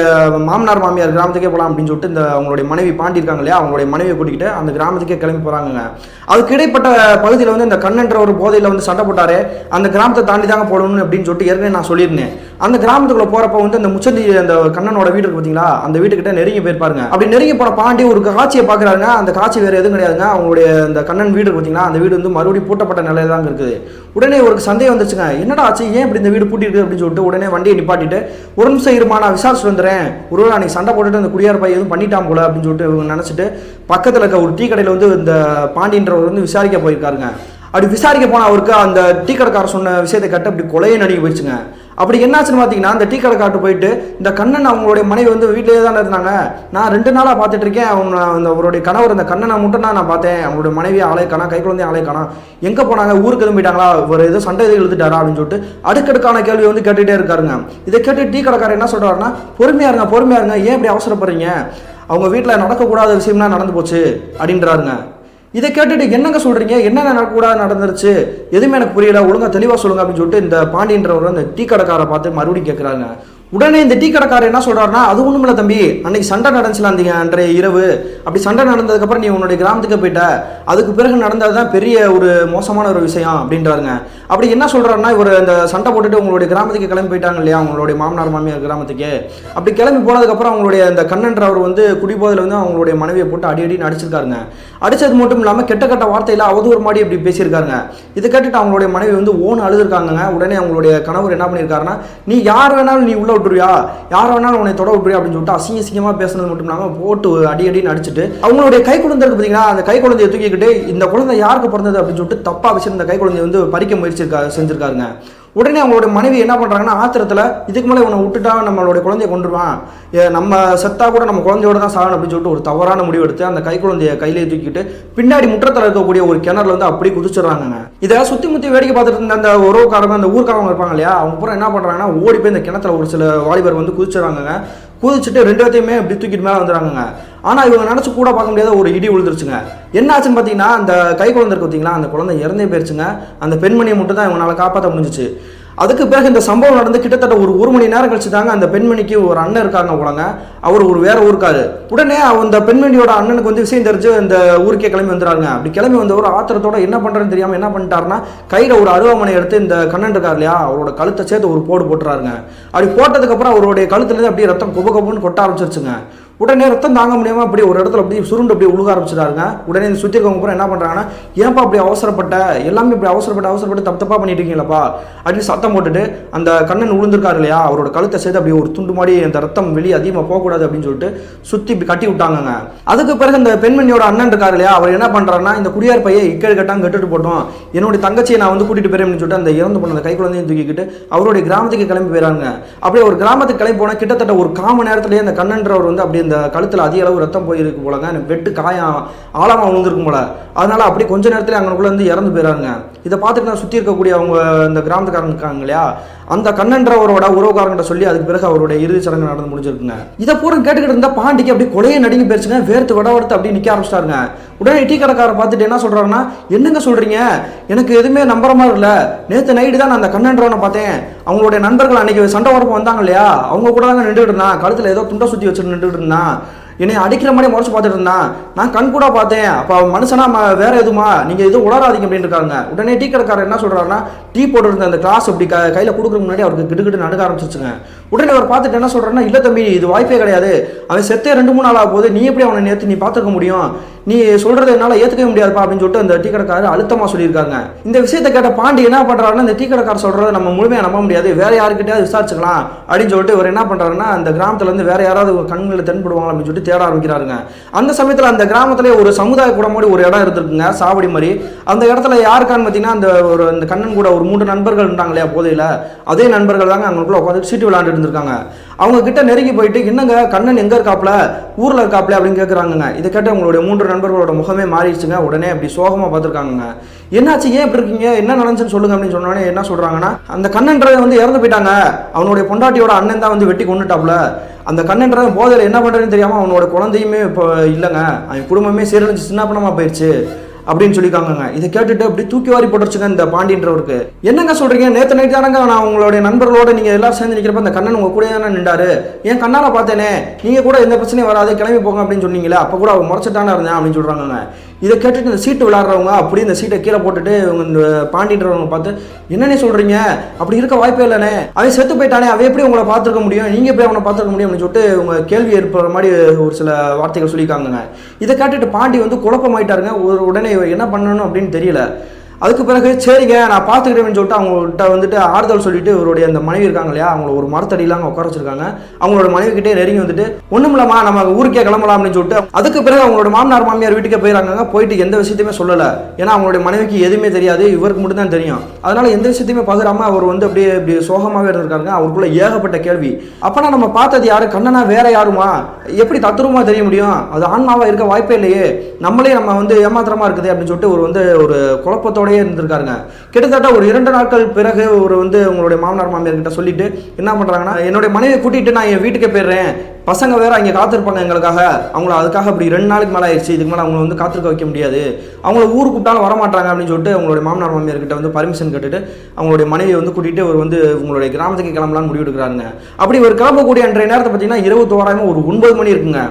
மாமனார் மாமியார் கிராமத்துக்கே போகலாம் அப்படின்னு சொல்லிட்டு இந்த அவங்களுடைய மனைவி பாண்டி இருக்காங்க இல்லையா அவங்களுடைய மனைவியை கூட்டிகிட்டு அந்த கிராமத்துக்கே கிளம்பி போகிறாங்க அதுக்கு இடைப்பட்ட பகுதியில் வந்து இந்த கண்ணன்ற ஒரு போதையில் வந்து சண்டை போட்டாரு அந்த கிராமத்தை தாண்டி தாங்க போடணும் அப்படின்னு சொல்லிட்டு ஏற்கனவே நான் சொல்லியிருந்தேன். அந்த கிராமத்துக்குள்ள போகிறப்ப வந்து அந்த முச்சந்தி அந்த கண்ணனோட வீடு இருக்கு பார்த்தீங்களா அந்த வீட்டுக்கிட்ட நெருங்கி போயிருப்பாருங்க. அப்படி நெருங்கி போன பாண்டி ஒரு காட்சியை பார்க்குறாருங்க. அந்த காட்சி வேறு எதுவும் கிடையாதுங்க. அவங்களுடைய அந்த கண்ணன் வீடு இருக்கு பார்த்தீங்களா அந்த வீடு வந்து மறுபடியும் பூட்டப்பட்ட நிலையில தான் இருக்குது. உடனே ஒரு சந்தேகம் வந்துச்சுங்க. என்னடா ஆச்சு? ஏன் இப்படி இந்த வீடு பூட்டிருக்கு அப்படின்னு சொல்லிட்டு உடனே வண்டியை நிப்பாட்டிட்டு ஒரு நிமிஷம் இருமா நான் விசாரிச்சுட்டு வந்துடுறேன். ஒருவேளை அன்னைக்கு சண்டை போட்டுட்டு அந்த குடியார் பையன் எதுவும் பண்ணிட்டான் போல அப்படின்னு சொல்லிட்டு இவங்க நினச்சிட்டு பக்கத்தில் இருக்க ஒரு டீ கடையில் வந்து இந்த பாண்டியன்றவர் வந்து விசாரிக்க போயிருக்காருங்க. அப்படி விசாரிக்க போன அவருக்கு அந்த டீ கடைக்காரர் சொன்ன விஷயத்தை கட்டு அப்படி கொலையே நடிக்க போயிடுச்சுங்க. அப்படி என்னாச்சுன்னு பார்த்தீங்கன்னா அந்த டீ கடை காட்டு போயிட்டு இந்த கண்ணன் அவங்களுடைய மனைவி வந்து வீட்டிலேயே தானே இருந்தாங்க. நான் ரெண்டு நாளாக பார்த்துட்டு இருக்கேன். அவங்க அந்த அவருடைய கணவர் அந்த கண்ணனை மட்டும் தான் நான் பார்த்தேன். அவங்களுடைய மனைவி ஆலை காணா கை குழந்தை ஆலை காணா. எங்கே போனாங்க? ஊருக்கு எதுவும் போயிட்டாங்களா ஒரு ஏதோ சண்டை எதுவும் இழுத்துட்டாரா? அப்படின்னு சொல்லிட்டு அடுக்கடுக்கான கேள்வி வந்து கேட்டுகிட்டே இருக்காருங்க. இதை கேட்டு டீ கடைக்காரர் என்ன சொல்கிறாருன்னா பொறுமையா இருங்க பொறுமையாக இருங்க. ஏன் இப்படி அவசரப்படுறீங்க? அவங்க வீட்டில் நடக்கக்கூடாத விஷயம்லாம் நடந்து போச்சு. அப்படின்றாருங்க. இதை கேட்டுட்டு என்னங்க சொல்றீங்க? என்னென்ன கூட நடந்துருச்சு? எதுவுமே எனக்கு புரியல. ஒழுங்கா தெளிவாக சொல்லுங்க அப்படின்னு சொல்லிட்டு இந்த பாண்டியன்றவர் அந்த டீ கடைக்காரை பார்த்து மறுபடியும் கேட்குறாங்க உடனே இந்த டீ கடைக்காரர் என்ன சொல்கிறாருன்னா அது ஒன்றும் இல்லை தம்பி அன்னைக்கு சண்டை நடந்துச்சுல அந்த அன்றைய இரவு. அப்படி சண்டை நடந்ததுக்கப்புறம் நீ உன்னுடைய கிராமத்துக்கு போயிட்ட. அதுக்கு பிறகு நடந்தது தான் பெரிய ஒரு மோசமான ஒரு விஷயம் அப்படின்றாருங்க. அப்படி என்ன சொல்கிறாருன்னா இவர் அந்த சண்டை போட்டுட்டு உங்களுடைய கிராமத்துக்கு கிளம்பி போயிட்டாங்க இல்லையா? உங்களுடைய மாமனார் மாமியார் கிராமத்துக்கு. அப்படி கிளம்பி போனதுக்கப்புறம் அவங்களுடைய அந்த கண்ணன்றவர் வந்து குடிபோதில் வந்து அவங்களுடைய மனைவியை போட்டு அடி அடி அடிச்சிருக்காருங்க. அடித்தது மட்டும் இல்லாமல் கெட்ட கெட்ட வார்த்தையில அவதூறு மாடி இப்படி பேசியிருக்காங்க இதை கேட்டுட்டு அவங்களுடைய மனைவி வந்து ஓன் அழுதுருக்காங்க உடனே அவங்களுடைய கணவர் என்ன பண்ணியிருக்காருன்னா நீ யார் வேணாலும் நீ உள்ள விட்டுருவியா? யார் வேணாலும் உன்னை தொட விட்டுருவியா அப்படின்னு சொல்லிட்டு அசிங்க சிங்கமாக பேசுனது மட்டும் இல்லாமல் போட்டு அடி அடின்னு அடிச்சுட்டு அவங்களுடைய கை குழந்தை இருக்கு பார்த்தீங்கன்னா அந்த கை குழந்தையை தூக்கிக்கிட்டு இந்த குழந்தை யாருக்கு பிறந்தது அப்படின்னு சொல்லிட்டு தப்பா வச்சிருந்த கை குழந்தையை வந்து பறிக்க முயற்சி செஞ்சிருக்காருங்க. உடனே அவங்களுடைய மனைவி என்ன பண்ணுறாங்கன்னா ஆத்திரத்தில் இதுக்கு மேலே இவனை விட்டுட்டா நம்மளுடைய குழந்தைய கொண்டுருவான் நம்ம செத்தா கூட நம்ம குழந்தையோட தான் சாகணும் அப்படின்னு சொல்லிட்டு ஒரு தவறான முடிவு எடுத்து அந்த கை குழந்தைய கையிலே தூக்கிட்டு பின்னாடி முற்றத்தில் இருக்கக்கூடிய ஒரு கிணறுல வந்து அப்படி குதிச்சிடுறாங்க இதை சுற்றி முற்றி வேடிக்கை பார்த்துட்டு இருந்த அந்த உறவுக்காரங்க அந்த ஊர்க்காரங்க இருப்பாங்க இல்லையா அவங்க பூரா என்ன பண்ணுறாங்கன்னா ஓடி போய் இந்த கிணத்துல ஒரு சில வாலிபர் வந்து குதிச்சிடுறாங்க குதிச்சுட்டு ரெண்டு பேர்த்தையுமே இப்படி தூக்கிட்டு மேலே வந்துடுறாங்க ஆனால் இவங்க நினச்சி கூட பார்க்க முடியாத ஒரு இடி விழுந்துருச்சுங்க. என்ன ஆச்சுன்னு பார்த்தீங்கன்னா அந்த கை குழந்தை இருக்கு பார்த்தீங்களா அந்த குழந்தை இறந்தே போயிருச்சுங்க. அந்த பெண்மணியை மட்டும் தான் இவங்களால காப்பாற்ற முடிஞ்சிச்சு. அதுக்கு பிறகு இந்த சம்பவம் நடந்து கிட்டத்தட்ட ஒரு ஒரு மணி நேரம் கழிச்சு தாங்க அந்த பெண்மணிக்கு ஒரு அண்ணன் இருக்காங்க போலங்க. அவர் ஒரு வேற ஊருக்காரு. உடனே அந்த பெண்மணியோட அண்ணனுக்கு வந்து விஷயம் தெரிஞ்சு அந்த ஊருக்கே கிளம்பி வந்துடுறாங்க அப்படி கிளம்பி வந்த ஒரு ஆத்திரத்தோட என்ன பண்ணுறேன்னு தெரியாம என்ன பண்ணிட்டாருன்னா கையில ஒரு அருவாமனை எடுத்து இந்த கண்ணன் இருக்கார் இல்லையா அவரோட கழுத்தை சேர்த்து ஒரு போடு போட்டுறாருங்க. அப்படி போட்டதுக்கு அப்புறம் அவருடைய கழுத்துல இருந்து அப்படியே ரத்தம் கொப கொபுன்னு கொட்ட ஆரம்பிச்சிருச்சுங்க. உடனே ரத்தம் தாங்க முடியாமல் அப்படியே ஒரு இடத்துல அப்படியே சுருண்டு அப்படியே உழுக ஆரம்பிச்சிட்டாருங்க. உடனே இந்த சுற்றி இருக்கவங்க பூரா என்ன பண்ணுறாங்கன்னா ஏன்ப்பா அப்படி அவசரப்பட்ட? எல்லாமே இப்படி அவசரப்பட்டு அவசரப்பட்டு தப்பு தப்பாக பண்ணிட்டு இருக்கீங்களப்பா அப்படின்னு சத்தம் போட்டுட்டு அந்த கண்ணன் உளுந்திருக்காரு இல்லையா அவரோட கழுத்தை சேர்த்து அப்படியே ஒரு துண்டு மாடி அந்த ரத்தம் வெளியே அதிகமாக போகக்கூடாது அப்படின்னு சொல்லிட்டு சுற்றி இப்படி கட்டி விட்டாங்கங்க. அதுக்கு பிறகு அந்த பெண்மணியோட அண்ணன் இருக்காரு இல்லையா அவர் என்ன பண்ணுறாருன்னா இந்த குடியார் பையை இக்கேடு கட்டாங்க கட்டுட்டு போட்டோம். என்னுடைய தங்கச்சியை நான் வந்து கூட்டிட்டு போறேன் அப்படின்னு சொல்லிட்டு அந்த இறந்து போன அந்த கை குழந்தையும் தூக்கிக்கிட்டு அவருடைய கிராமத்துக்கு கிளம்பி போயிறாங்க அப்படியே ஒரு கிராமத்துக்கு கிளம்பி போனால் கிட்டத்தட்ட ஒரு காம நேரத்துலேயே அந்த கண்ணன்றவர் வந்து அப்படியே இந்த கழுத்தில் அதிக அளவு ரத்தம் போயிருக்கு போலங்க. எனக்கு வெட்டு காயம் ஆழமா விழுந்திருக்கும் போல. அதனால அப்படியே கொஞ்ச நேரத்துல அங்கனுக்குள்ள இருந்து இறந்து போயிறாங்க இதை பார்த்துட்டு நான் சுற்றி இருக்கக்கூடிய அவங்க இந்த கிராமத்துக்காரங்க இருக்காங்க இல்லையா? அந்த கண்ணன்றவரோட உறவுக்காரங்கிட்ட சொல்லி அதுக்கு பிறகு அவருடைய இறுதி சடங்கு நடந்து முடிஞ்சிருக்குங்க. இதை பூரா கேட்டுக்கிட்டு இருந்தா பாண்டிக்கு அப்படியே கொலையை நடுங்கி போயிருச்சுங்க. வேர்த்து விட வடுத்து அப்படி நிக்க ஆரம்பிச்சிட்டாருங்க. உடனே டீ கடைக்காரர் பார்த்துட்டு என்ன சொல்றாருன்னா என்னங்க சொல்றீங்க? எனக்கு எதுவுமே நம்புற மாதிரி இல்ல. நேத்து நைட்டு தான் நான் அந்த கண்ணன்றவனை பார்த்தேன். அவங்களுடைய நண்பர்கள் அன்னைக்கு சண்டை வரப்ப வந்தாங்க இல்லையா? அவங்க கூட தாங்க நின்றுட்டு இருந்தான். கழுத்துல ஏதோ துண்டை சுத்தி வச்சுட்டு நின்றுட்டு இருந்தான். என்னை அடிக்கிற மாதிரி முறைச்சு பார்த்துட்டு இருந்தான் நான் கண் கூட பார்த்தேன். அப்போ அவன் மனுஷனா வேற எதுமா? நீங்க எதுவும் உளராதீங்க அப்படின்னு இருக்காங்க. உடனே டீ கடைக்காரர் என்ன சொல்றாருன்னா டீ போட்டுருந்த அந்த கிளாஸ் இப்படி க கையில கொடுக்குற முன்னாடி அவருக்கு கிட்டுக்கிட்டு நடுக்க ஆரம்பிச்சிச்சுங்க உடனே அவர் பார்த்துட்டு என்ன சொல்றாருன்னா இல்ல தம்பி இது வாய்ப்பே கிடையாது. அவன் செத்தே ரெண்டு மூணு நாள் ஆகும் போகுது நீ எப்படி அவனை நேற்று நீ பார்த்துக்க முடியும்? நீ சொல்றதை என்னால ஏற்றுக்க முடியாதுப்பா அப்படின்னு சொல்லிட்டு அந்த டீ கடைக்காரர் அழுத்தமா சொல்லியிருக்காங்க. இந்த விஷயத்தை கேட்ட பாண்டி என்ன பண்றாருன்னா இந்த டீ கடைக்காரர் சொல்றதை நம்ம முழுமையா நம்ப முடியாது. வேற யாருக்கிட்டயாவது விசாரிச்சுக்கலாம் அப்படின்னு சொல்லிட்டு இவர் என்ன பண்றாருன்னா அந்த கிராமத்துல இருந்து வேற யாராவது கண்களில் தென்படுவாங்க அப்படின்னு சொல்லிட்டு தேட ஆரம்பிக்கிறாருங்க. அந்த சமயத்துல அந்த கிராமத்திலே ஒரு சமுதாய கூடமோடி ஒரு இடம் இருந்திருக்குங்க சாவடி மாதிரி. அந்த இடத்துல யாருக்கான்னு பார்த்தீங்கன்னா அந்த ஒரு அந்த கண்ணன் கூட ஒரு மூன்று நண்பர்கள் இருந்தாங்க இல்லையா போதையில. அதே நண்பர்கள் தாங்க அவங்களுக்குள்ள உட்காந்து சீட்டு விளையாண்டு இருந்திருக்காங்க. அவங்க கிட்ட நெருங்கி போயிட்டு என்னங்க கண்ணன் எங்க இருக்காப்ல ஊர்ல இருக்காப்ல அப்படின்னு கேட்குறாங்கங்க இதை கேட்டு அவங்களுடைய மூன்று நண்பர்களோட முகமே மாறிடுச்சுங்க. உடனே அப்படி சோகமா பார்த்துருக்காங்க என்னாச்சு? ஏன் இப்படி இருக்கீங்க? என்ன நடந்துச்சுன்னு சொல்லுங்க அப்படின்னு சொன்னோடனே என்ன சொல்றாங்கன்னா அந்த கண்ணன்றவன் வந்து இறந்து போயிட்டாங்க. அவனுடைய பொண்டாட்டியோட அண்ணன் தான் வந்து வெட்டி கொண்டுட்டாப்ல அந்த கண்ணன்றவன் போதையில் என்ன பண்ணுறதுன்னு தெரியாமல் அவனோட குழந்தையுமே இப்போ இல்லைங்க. அவன் குடும்பமே சீரழிஞ்சு சின்ன போயிடுச்சு அப்படின்னு சொல்லிக்காங்கங்க இதை கேட்டுட்டு அப்படி தூக்கி வாரி போட்டுருச்சுங்க இந்த பாண்டின்றவருக்கு. என்னங்க சொல்றீங்க? நேத்து நைட் தானங்க நான் உங்களுடைய நண்பர்களோட நீங்க எல்லாரும் சேர்ந்து நிற்கிறப்ப அந்த கண்ணன் உங்க கூட தானே நின்றாரு. என் கண்ணால பார்த்தேனே நீங்க கூட எந்த பிரச்சனையும் வராது கிளம்பி போங்க அப்படின்னு சொன்னீங்களே அப்ப கூட அவர் முறைச்சிட்டானே இருந்தேன் அப்படின்னு சொல்றாங்க இதை கேட்டுட்டு இந்த சீட்டு விளாட்றவங்க அப்படி இந்த சீட்டை கீழே போட்டுட்டு இவங்க இந்த பார்த்து என்னன்னே சொல்கிறீங்க அப்படி இருக்க வாய்ப்பே இல்லைனே அவன் செத்து போயிட்டானே. அவன் எப்படி உங்களை பார்த்துருக்க முடியும்? நீங்கள் எப்படி அவனை பார்த்துருக்க முடியும்? அப்படின்னு சொல்லிட்டு உங்க கேள்வி ஏற்படுற மாதிரி ஒரு சில வார்த்தைகள் சொல்லியிருக்காங்கங்க. இதை கேட்டுட்டு பாண்டி வந்து குழப்பமாயிட்டாருங்க. ஒரு உடனே என்ன பண்ணணும் அப்படின்னு தெரியல. அதுக்கு பிறகு சரிங்க நான் பார்த்துக்கிறேன்னு சொல்லிட்டு அவங்கள்ட்ட வந்துட்டு ஆறுதல் சொல்லிட்டு இவருடைய அந்த மனைவி இருக்காங்க இல்லையா அவங்கள ஒரு மரத்தடியில் அங்கே உட்கார வச்சிருக்காங்க. அவங்களோட மனைவி கிட்டே நெருங்கி வந்துட்டு ஒன்றும் நம்ம ஊருக்கே கிளம்பலாம் அப்படின்னு சொல்லிட்டு அதுக்கு பிறகு அவங்களோட மாமனார் மாமியார் வீட்டுக்கே போயிடறாங்க போயிட்டு எந்த விஷயத்தையுமே சொல்லலை. ஏன்னா அவங்களுடைய மனைவிக்கு எதுவுமே தெரியாது இவருக்கு மட்டும் தான் தெரியும். அதனால எந்த விஷயத்தையுமே பகிராம அவர் வந்து அப்படியே இப்படி சோகமாகவே இருந்திருக்காங்க அவருக்குள்ள ஏகப்பட்ட கேள்வி. அப்பனா நம்ம பார்த்தது யாரு? கண்ணனா வேற யாருமா? எப்படி தத்துருமா தெரிய முடியும்? அது ஆன்மாவா இருக்க வாய்ப்பே இல்லையே. நம்மளே நம்ம வந்து ஏமாத்திரமா இருக்குது அப்படின்னு சொல்லிட்டு ஒரு வந்து ஒரு குழப்பத்தோட குழப்பத்தோடயே இருந்திருக்காருங்க. கிட்டத்தட்ட ஒரு இரண்டு நாட்கள் பிறகு ஒரு வந்து உங்களுடைய மாமனார் மாமியார் கிட்ட சொல்லிட்டு என்ன பண்றாங்கன்னா என்னுடைய மனைவியை கூட்டிட்டு நான் என் வீட்டுக்கே போயிடுறேன். பசங்க வேற அங்கே காத்திருப்பாங்க எங்களுக்காக. அவங்கள அதுக்காக அப்படி ரெண்டு நாளைக்கு மேலே ஆயிடுச்சு. இதுக்கு மேலே அவங்கள வந்து காத்திருக்க வைக்க முடியாது. அவங்கள ஊருக்கு கூப்பிட்டாலும் வரமாட்டாங்க அப்படின்னு சொல்லிட்டு அவங்களுடைய மாமனார் மாமியார்கிட்ட வந்து பர்மிஷன் கேட்டுட்டு அவங்களுடைய மனைவியை வந்து கூட்டிட்டு ஒரு வந்து உங்களுடைய கிராமத்துக்கு கிளம்பலாம்னு முடிவெடுக்கிறாருங்க. அப்படி ஒரு கிளம்பக்கூடிய அன்றைய நேரத்தை பார்த்தீங்கன்னா இரவு தோராயமாக ஒரு ஒன்பது மணி இருக்குங்க.